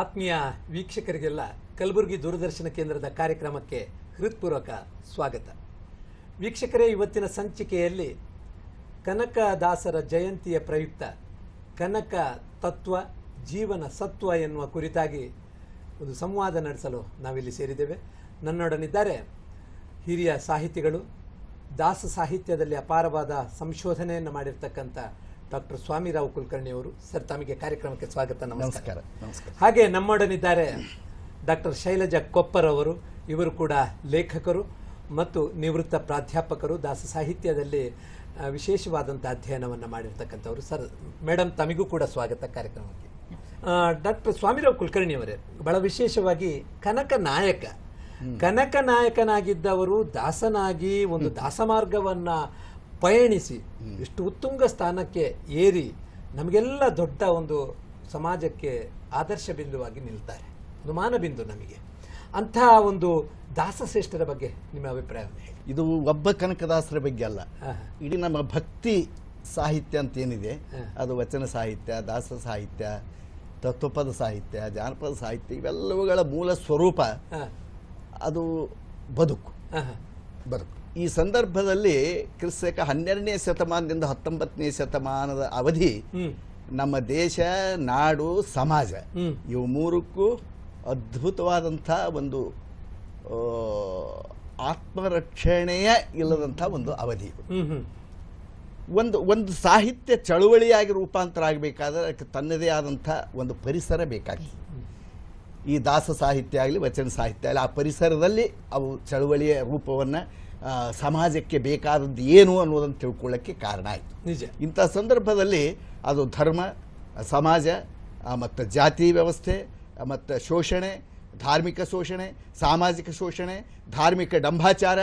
ಆತ್ಮೀಯ ವೀಕ್ಷಕರಿಗೆಲ್ಲ ಕಲಬುರಗಿ ದೂರದರ್ಶನ ಕೇಂದ್ರದ ಕಾರ್ಯಕ್ರಮಕ್ಕೆ ಹೃತ್ಪೂರ್ವಕ ಸ್ವಾಗತ. ವೀಕ್ಷಕರೇ, ಇವತ್ತಿನ ಸಂಚಿಕೆಯಲ್ಲಿ ಕನಕದಾಸರ ಜಯಂತಿಯ ಪ್ರಯುಕ್ತ ಕನಕ ತತ್ವ, ಜೀವನ ಸತ್ವ ಎನ್ನುವ ಕುರಿತಾಗಿ ಒಂದು ಸಂವಾದ ನಡೆಸಲು ನಾವಿಲ್ಲಿ ಸೇರಿದ್ದೇವೆ. ನನ್ನೊಡನಿದ್ದಾರೆ ಹಿರಿಯ ಸಾಹಿತಿಗಳು, ದಾಸ ಸಾಹಿತ್ಯದಲ್ಲಿ ಅಪಾರವಾದ ಸಂಶೋಧನೆಯನ್ನು ಮಾಡಿರ್ತಕ್ಕಂಥ ಡಾಕ್ಟರ್ ಸ್ವಾಮಿರಾವ್ ಕುಲಕರ್ಣಿ ಅವರು ಸರ್ ತಮಗೆ ಕಾರ್ಯಕ್ರಮಕ್ಕೆ ಸ್ವಾಗತ ನಮಸ್ಕಾರ. ನಮಸ್ಕಾರ ಹಾಗೆ ನಮ್ಮೊಡನಿದ್ದಾರೆ ಡಾಕ್ಟರ್ ಶೈಲಜಾ ಕೊಪ್ಪರ್ ಅವರು ಇವರು ಕೂಡ ಲೇಖಕರು ಮತ್ತು ನಿವೃತ್ತ ಪ್ರಾಧ್ಯಾಪಕರು ದಾಸ ಸಾಹಿತ್ಯದಲ್ಲಿ ವಿಶೇಷವಾದಂಥ ಅಧ್ಯಯನವನ್ನು ಮಾಡಿರ್ತಕ್ಕಂಥವ್ರು. ಸರ್ ಮೇಡಮ್ ತಮಿಗೂ ಕೂಡ ಸ್ವಾಗತ ಕಾರ್ಯಕ್ರಮಕ್ಕೆ. ಡಾಕ್ಟರ್ ಸ್ವಾಮಿರಾವ್ ಕುಲಕರ್ಣಿ ಅವರೇ ಬಹಳ ವಿಶೇಷವಾಗಿ ಕನಕ ನಾಯಕ. ಕನಕ ನಾಯಕನಾಗಿದ್ದವರು ದಾಸನಾಗಿ ಒಂದು ದಾಸಮಾರ್ಗವನ್ನ ಪಯಣಿಸಿ ಎಷ್ಟು ಉತ್ತುಂಗ ಸ್ಥಾನಕ್ಕೆ ಏರಿ ನಮಗೆಲ್ಲ ದೊಡ್ಡ ಒಂದು ಸಮಾಜಕ್ಕೆ ಆದರ್ಶ ಬಿಂದುವಾಗಿ ನಿಲ್ತಾರೆ. ಒಂದು ಮಾನಬಿಂದು ನಮಗೆ. ಅಂತಹ ಒಂದು ದಾಸಶ್ರೇಷ್ಠರ ಬಗ್ಗೆ ನಿಮ್ಮ ಅಭಿಪ್ರಾಯ ಹೇಳಿ. ಇದು ಒಬ್ಬ ಕನಕದಾಸರ ಬಗ್ಗೆ ಅಲ್ಲ. ಇಡೀ ನಮ್ಮ ಭಕ್ತಿ ಸಾಹಿತ್ಯ ಅಂತ ಏನಿದೆ ಅದು ವಚನ ಸಾಹಿತ್ಯ ದಾಸ ಸಾಹಿತ್ಯ ತತ್ವಪದ ಸಾಹಿತ್ಯ ಜಾನಪದ ಸಾಹಿತ್ಯ ಇವೆಲ್ಲವುಗಳ ಮೂಲ ಸ್ವರೂಪ ಅದು ಬದುಕು. ಬದುಕು. ಈ ಸಂದರ್ಭದಲ್ಲಿ ಕ್ರಿಸ್ತಕ ಹನ್ನೆರಡನೇ ಶತಮಾನದಿಂದ ಹತ್ತೊಂಬತ್ತನೇ ಶತಮಾನದ ಅವಧಿ ನಮ್ಮ ದೇಶ ನಾಡು ಸಮಾಜ ಇವು ಮೂರಕ್ಕೂ ಅದ್ಭುತವಾದಂಥ ಒಂದು ಆತ್ಮರಕ್ಷಣೆಯ ಇಲ್ಲದಂಥ ಒಂದು ಅವಧಿ. ಒಂದು ಒಂದು ಸಾಹಿತ್ಯ ಚಳುವಳಿಯಾಗಿ ರೂಪಾಂತರ ಆಗಬೇಕಾದ್ರೆ ಅದಕ್ಕೆ ತನ್ನದೇ ಆದಂಥ ಒಂದು ಪರಿಸರ ಬೇಕಾಗ್ತದೆ ಈ ದಾಸ ಸಾಹಿತ್ಯ ಆಗಲಿ ವಚನ ಸಾಹಿತ್ಯ ಆಗಲಿ ಆ ಪರಿಸರದಲ್ಲಿ ಅವು ಚಳುವಳಿಯ ರೂಪವನ್ನು ಸಮಾಜಕ್ಕೆ ಬೇಕಾದದ್ದು ಏನು ಅನ್ನೋದನ್ನು ತಿಳ್ಕೊಳ್ಳೋಕ್ಕೆ ಕಾರಣ ಆಯಿತು. ನಿಜ. ಇಂಥ ಸಂದರ್ಭದಲ್ಲಿ ಅದು ಧರ್ಮ ಸಮಾಜ ಮತ್ತು ಜಾತಿ ವ್ಯವಸ್ಥೆ ಮತ್ತು ಶೋಷಣೆ ಧಾರ್ಮಿಕ ಶೋಷಣೆ ಸಾಮಾಜಿಕ ಶೋಷಣೆ ಧಾರ್ಮಿಕ ಡಂಭಾಚಾರ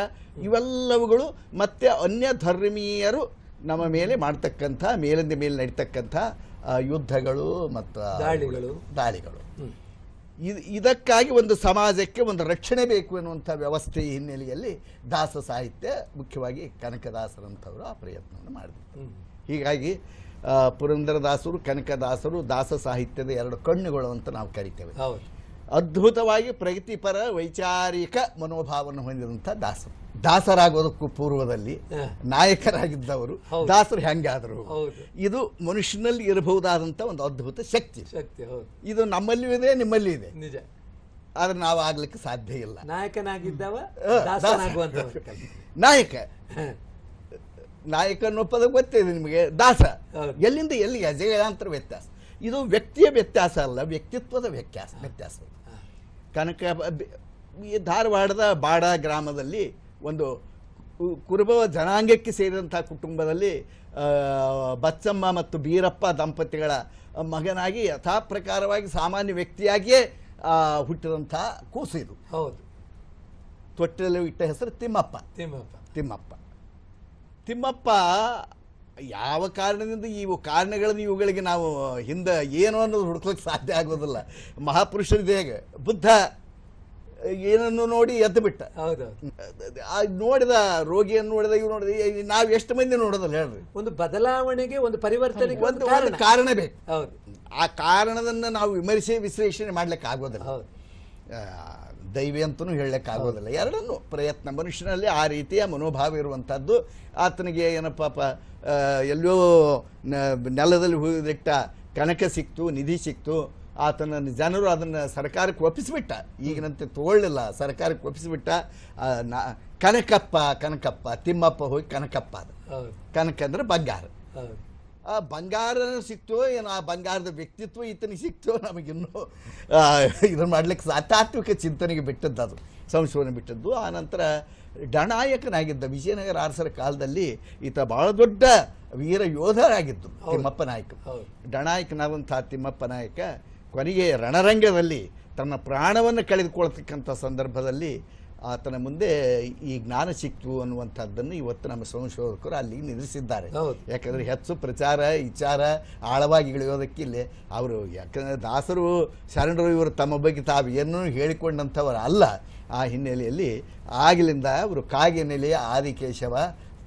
ಇವೆಲ್ಲವುಗಳು ಮತ್ತು ಅನ್ಯ ಧರ್ಮೀಯರು ನಮ್ಮ ಮೇಲೆ ಮಾಡ್ತಕ್ಕಂಥ ಮೇಲಿಂದ ಮೇಲೆ ನಡೀತಕ್ಕಂಥ ಯುದ್ಧಗಳು ಮತ್ತು ದಾಳಿಗಳು. ದಾಳಿಗಳು. ಇದು ಇದಕ್ಕಾಗಿ ಒಂದು ಸಮಾಜಕ್ಕೆ ಒಂದು ರಕ್ಷಣೆ ಬೇಕು ಎನ್ನುವಂಥ ವ್ಯವಸ್ಥೆ ಹಿನ್ನೆಲೆಯಲ್ಲಿ ದಾಸ ಸಾಹಿತ್ಯ ಮುಖ್ಯವಾಗಿ ಕನಕದಾಸರಂಥವರು ಆ ಪ್ರಯತ್ನವನ್ನು ಮಾಡಿದರು. ಹೀಗಾಗಿ ಪುರಂದರದಾಸರು ಕನಕದಾಸರು ದಾಸ ಸಾಹಿತ್ಯದ ಎರಡು ಕಣ್ಣುಗಳು ಅಂತ ನಾವು ಕರಿತೇವೆ. ಹೌದು. ಅದ್ಭುತವಾಗಿ ಪ್ರಗತಿಪರ ವೈಚಾರಿಕ ಮನೋಭಾವವನ್ನು ಹೊಂದಿದಂಥ ದಾಸರು. ದಾಸರಾಗೋದಕ್ಕೂ ಪೂರ್ವದಲ್ಲಿ ನಾಯಕರಾಗಿದ್ದವರು. ದಾಸರು ಹೆಂಗಾದರು. ಇದು ಮನುಷ್ಯನಲ್ಲಿ ಇರಬಹುದಾದಂಥ ಒಂದು ಅದ್ಭುತ ಶಕ್ತಿ. ಶಕ್ತಿ ಇದು ನಮ್ಮಲ್ಲಿಯೂ ಇದೆ ನಿಮ್ಮಲ್ಲಿ ಇದೆ. ನಿಜ. ಆದ್ರೆ ನಾವು ಆಗ್ಲಿಕ್ಕೆ ಸಾಧ್ಯ ಇಲ್ಲ. ನಾಯಕನಾಗಿದ್ದವ ನಾಯಕ. ನಾಯಕ ಅನ್ನೋ ಪದ ಗೊತ್ತಿದೆ ನಿಮಗೆ. ದಾಸ. ಎಲ್ಲಿಂದ ಎಲ್ಲಿಗೆ ಅಜಯಾಂತರ ವ್ಯತ್ಯಾಸ. ಇದು ವ್ಯಕ್ತಿಯ ವ್ಯತ್ಯಾಸ ಅಲ್ಲ ವ್ಯಕ್ತಿತ್ವದ ವ್ಯತ್ಯಾಸ ವ್ಯತ್ಯಾಸ. ಕನಕ ಈ ಧಾರವಾಡದ ಬಾಡ ಗ್ರಾಮದಲ್ಲಿ ಒಂದು ಕು- ಕುರುಬ ಜನಾಂಗಕ್ಕೆ ಸೇರಿದಂಥ ಕುಟುಂಬದಲ್ಲಿ ಬಚ್ಚಮ್ಮ ಮತ್ತು ಬೀರಪ್ಪ ದಂಪತಿಗಳ ಮಗನಾಗಿ ಯಥಾಪ್ರಕಾರವಾಗಿ ಸಾಮಾನ್ಯ ವ್ಯಕ್ತಿಯಾಗಿಯೇ ಹುಟ್ಟಿದಂಥ ಕೂಸು ಇದು. ಹೌದು. ತೊಟ್ಟಲು ಇಟ್ಟ ಹೆಸರು ತಿಮ್ಮಪ್ಪ. ತಿಮ್ಮಪ್ಪ. ತಿಮ್ಮಪ್ಪ. ತಿಮ್ಮಪ್ಪ ಯಾವ ಕಾರಣದಿಂದ ಇವು ಕಾರಣಗಳನ್ನು ಇವುಗಳಿಗೆ ನಾವು ಹಿಂದೆ ಏನು ಅನ್ನೋದು ಹುಡುಕ್ಲಿಕ್ಕೆ ಸಾಧ್ಯ ಆಗೋದಿಲ್ಲ. ಮಹಾಪುರುಷರಿದೆ ಹೇಗೆ? ಬುದ್ಧ ಏನನ್ನು ನೋಡಿ ಎದ್ದು ಬಿಟ್ಟ. ನೋಡಿದ ರೋಗಿಯನ್ನು ನೋಡಿದ ಇವು ನೋಡಿದ ನಾವು ಎಷ್ಟು ಮಂದಿ ನೋಡೋದಲ್ಲ ಹೇಳ್ರಿ. ಒಂದು ಬದಲಾವಣೆಗೆ ಒಂದು ಪರಿವರ್ತನೆಗೆ ಒಂದು ಕಾರಣ. ಬೇಕು. ಹೌದು. ಆ ಕಾರಣದನ್ನು ನಾವು ವಿಮರ್ಶೆ ವಿಶ್ಲೇಷಣೆ ಮಾಡ್ಲಿಕ್ಕೆ ಆಗೋದಿಲ್ಲ. ಹೌದು. ದೈವಿ ಅಂತಲೂ ಹೇಳಲಿಕ್ಕಾಗೋದಿಲ್ಲ ಎರಡನ್ನೂ ಪ್ರಯತ್ನ. ಮನುಷ್ಯನಲ್ಲಿ ಆ ರೀತಿಯ ಮನೋಭಾವ ಇರುವಂಥದ್ದು. ಆತನಿಗೆ ಏನಪ್ಪಾಪ ಎಲ್ಲೋ ನೆಲದಲ್ಲಿ ಹೋಗಿದ್ದಿಟ್ಟ ಕನಕ ಸಿಕ್ತು ನಿಧಿ ಸಿಕ್ತು. ಆತನ ಜನರು ಅದನ್ನು ಸರ್ಕಾರಕ್ಕೆ ಒಪ್ಪಿಸಿಬಿಟ್ಟ. ಈಗಿನಂತೆ ತಗೊಳ್ಳಿಲ್ಲ. ಸರ್ಕಾರಕ್ಕೆ ಒಪ್ಪಿಸಿಬಿಟ್ಟ. ನಾ- ಕನಕಪ್ಪ ಕನಕಪ್ಪ ತಿಮ್ಮಪ್ಪ ಹೋಗಿ ಕನಕಪ್ಪ ಅದು. ಕನಕ ಅಂದರೆ ಹೌದು. ಆ ಬಂಗಾರ ಸಿಕ್ತೋ ಏನು ಆ ಬಂಗಾರದ ವ್ಯಕ್ತಿತ್ವ ಈತನಿಗೆ ಸಿಕ್ತೋ ನಮಗಿನ್ನೂ ಇದನ್ನು ಮಾಡ್ಲಿಕ್ಕೆ ಸಾತಾತ್ವಿಕ ಚಿಂತನೆಗೆ ಬಿಟ್ಟದ್ದು ಅದು ಸಂಶೋಧನೆ ಬಿಟ್ಟದ್ದು. ಆ ನಂತರ ಡಣಾಯಕನಾಗಿದ್ದ ವಿಜಯನಗರ ಅರಸರ ಕಾಲದಲ್ಲಿ ಈತ ಭಾಳ ದೊಡ್ಡ ವೀರ ಯೋಧರಾಗಿದ್ದು. ತಿಮ್ಮಪ್ಪ ನಾಯಕ. ಡಣಾಯಕನಾದಂಥ ತಿಮ್ಮಪ್ಪ ನಾಯಕ ಕೊನೆಗೆ ರಣರಂಗದಲ್ಲಿ ತನ್ನ ಪ್ರಾಣವನ್ನು ಕಳೆದುಕೊಳ್ತಕ್ಕಂಥ ಸಂದರ್ಭದಲ್ಲಿ ಆತನ ಮುಂದೆ ಈ ಜ್ಞಾನ ಸಿಕ್ತು ಅನ್ನುವಂಥದ್ದನ್ನು ಇವತ್ತು ನಮ್ಮ ಸಂಶೋಧಕರು ಅಲ್ಲಿ ನಿಲ್ಲಿಸಿದ್ದಾರೆ. ಯಾಕಂದರೆ ಹೆಚ್ಚು ಪ್ರಚಾರ ವಿಚಾರ ಆಳವಾಗಿ ಇಳಿಯೋದಕ್ಕೆ ಇಲ್ಲಿ ಅವರು ಯಾಕಂದರೆ ದಾಸರು ಶರಣರು ಇವರು ತಮ್ಮ ಬಗ್ಗೆ ತಾವು ಏನೂ ಹೇಳಿಕೊಂಡಂಥವರು ಅಲ್ಲ. ಆ ಹಿನ್ನೆಲೆಯಲ್ಲಿ ಆಗಲಿಂದ ಅವರು ಕಾಗೆ ನೆಲೆಯ ಆದಿಕೇಶವ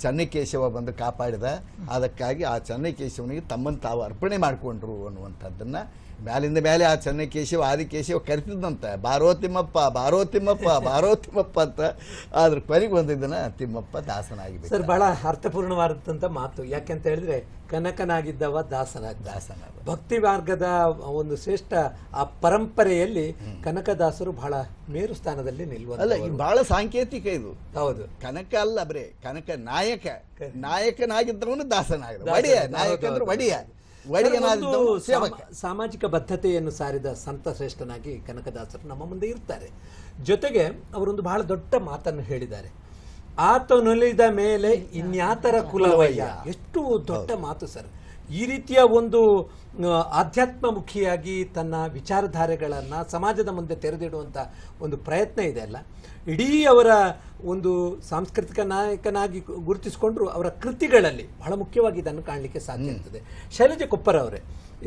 ಚನ್ನಕೇಶವ ಬಂದು ಕಾಪಾಡಿದ. ಅದಕ್ಕಾಗಿ ಆ ಚನ್ನಕೇಶವನಿಗೆ ತಮ್ಮನ್ನು ತಾವು ಅರ್ಪಣೆ ಮಾಡಿಕೊಂಡ್ರು ಅನ್ನುವಂಥದ್ದನ್ನು ಮ್ಯಾಲಿಂದ ಮೇಲೆ ಆ ಚನ್ನಕೇಶವ ಆದಿಕೇಶವ ಕರಿತಿದ್ದಂತೆ. ಬಾರೋ ತಿಮ್ಮಪ್ಪ ಬಾರೋ ತಿಮ್ಮಪ್ಪ ಬಾರೋ ತಿಮ್ಮಪ್ಪ ಅಂತ ಆದ್ರೆ ಕೊನೆಗೆ ಒಂದಿದ್ದನ ತಿಮ್ಮಪ್ಪ ದಾಸನಾಗಿ ಸರ್ ಬಹಳ ಅರ್ಥಪೂರ್ಣವಾದಂಥ ಮಾತು. ಯಾಕೆಂತ ಹೇಳಿದ್ರೆ ಕನಕನಾಗಿದ್ದವ ದಾಸನಾಗ ದಾಸನ ಭಕ್ತಿ ಮಾರ್ಗದ ಒಂದು ಶ್ರೇಷ್ಠ ಆ ಪರಂಪರೆಯಲ್ಲಿ ಕನಕದಾಸರು ಬಹಳ ಮೇರು ಸ್ಥಾನದಲ್ಲಿ ಅಲ್ಲ ಇದು ಬಹಳ ಸಾಂಕೇತಿಕ ಇದು. ಹೌದು. ಕನಕ ಅಲ್ಲ ಬರೇ ಕನಕ ನಾಯಕ. ನಾಯಕನಾಗಿದ್ದವನು ದಾಸನಾಗ ದಾಸನಾಗಿದ್ದ. ಒಡೆಯ ನಾಯಕ ಅಂದ್ರೆ. ಒಡೆಯ. ಸಾಮಾಜಿಕ ಬದ್ಧತೆಯನ್ನು ಸಾರಿದ ಸಂತ ಶ್ರೇಷ್ಠನಾಗಿ ಕನಕದಾಸರು ನಮ್ಮ ಮುಂದೆ ಇರ್ತಾರೆ. ಜೊತೆಗೆ ಅವರೊಂದು ಬಹಳ ದೊಡ್ಡ ಮಾತನ್ನು ಹೇಳಿದ್ದಾರೆ. ಆತನೊಲಿದ ಮೇಲೆ ಇನ್ಯಾತರ ಕುಲವಯ್ಯ? ಎಷ್ಟು ದೊಡ್ಡ ಮಾತು ಸರ್. ಈ ರೀತಿಯ ಒಂದು ಆಧ್ಯಾತ್ಮ ಆಧ್ಯಾತ್ಮಮುಖಿಯಾಗಿ ತನ್ನ ವಿಚಾರಧಾರೆಗಳನ್ನು ಸಮಾಜದ ಮುಂದೆ ತೆರೆದಿಡುವಂಥ ಒಂದು ಪ್ರಯತ್ನ ಇದೆ ಅಲ್ಲ? ಇಡೀ ಅವರ ಒಂದು ಸಾಂಸ್ಕೃತಿಕ ನಾಯಕನಾಗಿ ಗುರುತಿಸಿಕೊಂಡ್ರು ಅವರ ಕೃತಿಗಳಲ್ಲಿ ಬಹಳ ಮುಖ್ಯವಾಗಿ ಇದನ್ನು ಕಾಣಲಿಕ್ಕೆ ಸಾಧ್ಯ ಇರ್ತದೆ ಶೈಲಜಾ ಕೊಪ್ಪರ್ ಅವರೇ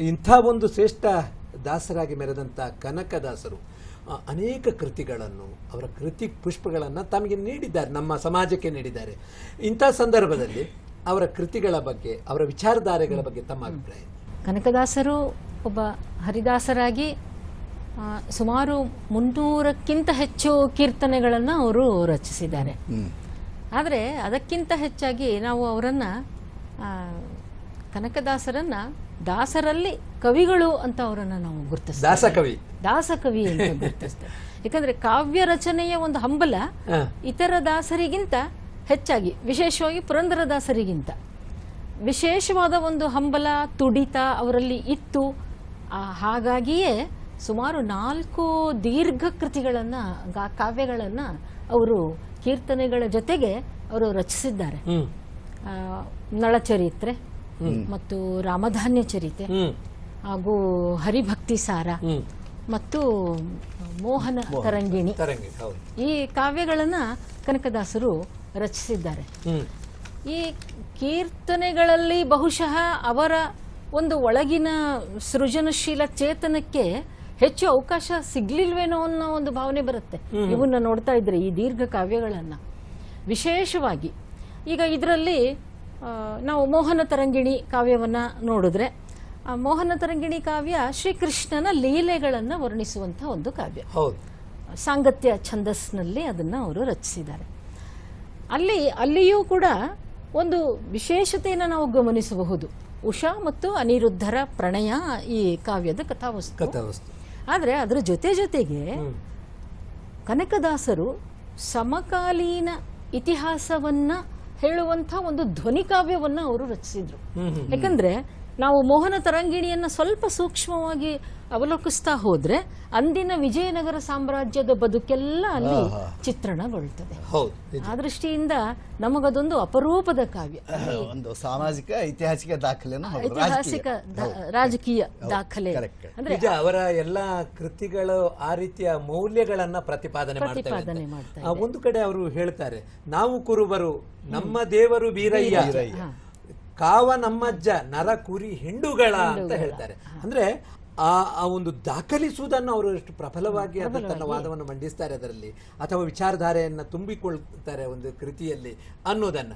ಇಂಥ ಒಂದು ಶ್ರೇಷ್ಠ ದಾಸರಾಗಿ ಮೆರೆದಂಥ ಕನಕದಾಸರು ಅನೇಕ ಕೃತಿಗಳನ್ನು ಅವರ ಕೃತಿ ಪುಷ್ಪಗಳನ್ನು ತಮಗೆ ನೀಡಿದ್ದಾರೆ ನಮ್ಮ ಸಮಾಜಕ್ಕೆ ನೀಡಿದ್ದಾರೆ. ಇಂಥ ಸಂದರ್ಭದಲ್ಲಿ ಅವರ ಕೃತಿಗಳ ಬಗ್ಗೆ ಅವರ ವಿಚಾರಧಾರೆಗಳ ಬಗ್ಗೆ ತಮ್ಮ ಅಭಿಪ್ರಾಯ? ಕನಕದಾಸರು ಒಬ್ಬ ಹರಿದಾಸರಾಗಿ ಸುಮಾರು ಮುನ್ನೂರಕ್ಕಿಂತ ಹೆಚ್ಚು ಕೀರ್ತನೆಗಳನ್ನು ಅವರು ರಚಿಸಿದ್ದಾರೆ. ಆದರೆ ಅದಕ್ಕಿಂತ ಹೆಚ್ಚಾಗಿ ನಾವು ಅವರನ್ನು ಕನಕದಾಸರನ್ನ ದಾಸರಲ್ಲಿ ಕವಿಗಳು ಅಂತ ಅವರನ್ನು ನಾವು ಗುರುತಿಸ್ತೇವೆ. ದಾಸಕವಿ. ದಾಸಕವಿ ಅಂತ ಗುರುತಿಸ್ತೇವೆ. ಯಾಕಂದ್ರೆ ಕಾವ್ಯ ರಚನೆಯ ಒಂದು ಹಂಬಲ ಇತರ ದಾಸರಿಗಿಂತ ಹೆಚ್ಚಾಗಿ ವಿಶೇಷವಾಗಿ ಪುರಂದರದಾಸರಿಗಿಂತ ವಿಶೇಷವಾದ ಒಂದು ಹಂಬಲ ತುಡಿತ ಅವರಲ್ಲಿ ಇತ್ತು. ಹಾಗಾಗಿಯೇ ಸುಮಾರು ನಾಲ್ಕು ದೀರ್ಘ ಕೃತಿಗಳನ್ನು ಕಾವ್ಯಗಳನ್ನು ಅವರು ಕೀರ್ತನೆಗಳ ಜೊತೆಗೆ ಅವರು ರಚಿಸಿದ್ದಾರೆ. ನಳಚರಿತ್ರೆ ಮತ್ತು ರಾಮಧಾನ್ಯ ಚರಿತೆ ಹಾಗೂ ಹರಿಭಕ್ತಿ ಸಾರ ಮತ್ತು ಮೋಹನ ತರಂಗಿಣಿ. ಈ ಕಾವ್ಯಗಳನ್ನು ಕನಕದಾಸರು ರಚಿಸಿದ್ದಾರೆ. ಹ್ಮ್. ಈ ಕೀರ್ತನೆಗಳಲ್ಲಿ ಬಹುಶಃ ಅವರ ಒಂದು ಒಳಗಿನ ಸೃಜನಶೀಲ ಚೇತನಕ್ಕೆ ಹೆಚ್ಚು ಅವಕಾಶ ಸಿಗ್ಲಿಲ್ವೇನೋ ಅನ್ನೋ ಒಂದು ಭಾವನೆ ಬರುತ್ತೆ. ಇವನ್ನ ನೋಡ್ತಾ ಇದ್ರೆ ಈ ದೀರ್ಘ ಕಾವ್ಯಗಳನ್ನ. ವಿಶೇಷವಾಗಿ ಈಗ ಇದರಲ್ಲಿ ನಾವು ಮೋಹನ ತರಂಗಿಣಿ ಕಾವ್ಯವನ್ನ ನೋಡಿದ್ರೆ ಮೋಹನ ತರಂಗಿಣಿ ಕಾವ್ಯ ಶ್ರೀಕೃಷ್ಣನ ಲೀಲೆಗಳನ್ನ ವರ್ಣಿಸುವಂತ ಒಂದು ಕಾವ್ಯ. ಸಾಂಗತ್ಯ ಛಂದಸ್ನಲ್ಲಿ ಅದನ್ನ ಅವರು ರಚಿಸಿದ್ದಾರೆ. ಅಲ್ಲಿ ಅಲ್ಲಿಯೂ ಕೂಡ ಒಂದು ವಿಶೇಷತೆಯನ್ನು ನಾವು ಗಮನಿಸಬಹುದು. ಉಷಾ ಮತ್ತು ಅನಿರುದ್ಧರ ಪ್ರಣಯ ಈ ಕಾವ್ಯದ ಕಥಾವಸ್ತು. ಕಥಾವಸ್ತು. ಆದರೆ ಅದರ ಜೊತೆ ಜೊತೆಗೆ ಕನಕದಾಸರು ಸಮಕಾಲೀನ ಇತಿಹಾಸವನ್ನ ಹೇಳುವಂಥ ಒಂದು ಧ್ವನಿ ಕಾವ್ಯವನ್ನ ಅವರು ರಚಿಸಿದ್ರು. ಯಾಕಂದ್ರೆ ನಾವು ಮೋಹನ ತರಂಗಿಣಿಯನ್ನ ಸ್ವಲ್ಪ ಸೂಕ್ಷ್ಮವಾಗಿ ಅವಲೋಕಿಸ್ತಾ ಹೋದ್ರೆ ಅಂದಿನ ವಿಜಯನಗರ ಸಾಮ್ರಾಜ್ಯದ ಬದುಕೆಲ್ಲ ಅಲ್ಲಿ ಚಿತ್ರಣಗೊಳ್ತದೆ. ಆ ದೃಷ್ಟಿಯಿಂದ ನಮಗದೊಂದು ಅಪರೂಪದ ಕಾವ್ಯ. ಒಂದು ಸಾಮಾಜಿಕ ಐತಿಹಾಸಿಕ ದಾಖಲೆ ಐತಿಹಾಸಿಕ ರಾಜಕೀಯ. ದಾಖಲೆ. ಅಂದ್ರೆ ಅವರ ಎಲ್ಲ ಕೃತಿಗಳು ಆ ರೀತಿಯ ಮೌಲ್ಯಗಳನ್ನ ಪ್ರತಿಪಾದನೆ ಪ್ರತಿಪಾದನೆ ಮಾಡ್ತಾರೆ ಆ, ಒಂದು ಕಡೆ ಅವರು ಹೇಳ್ತಾರೆ ನಾವು ಕುರುಬರು ನಮ್ಮ ದೇವರು ಬೀರಯ್ಯ ಕಾವ ನಮ್ಮಜ್ಜ ನರ ಕುರಿ ಹಿಂಡುಗಳ ಅಂತ ಹೇಳ್ತಾರೆ. ಅಂದ್ರೆ ಆ ಆ ಒಂದು ದಾಖಲಿಸುವುದನ್ನು ಅವರು ಎಷ್ಟು ಪ್ರಬಲವಾಗಿ ಅದು ತನ್ನ ವಾದವನ್ನು ಮಂಡಿಸ್ತಾರೆ ಅದರಲ್ಲಿ ಅಥವಾ ವಿಚಾರಧಾರೆಯನ್ನು ತುಂಬಿಕೊಳ್ತಾರೆ ಒಂದು ಕೃತಿಯಲ್ಲಿ ಅನ್ನೋದನ್ನು.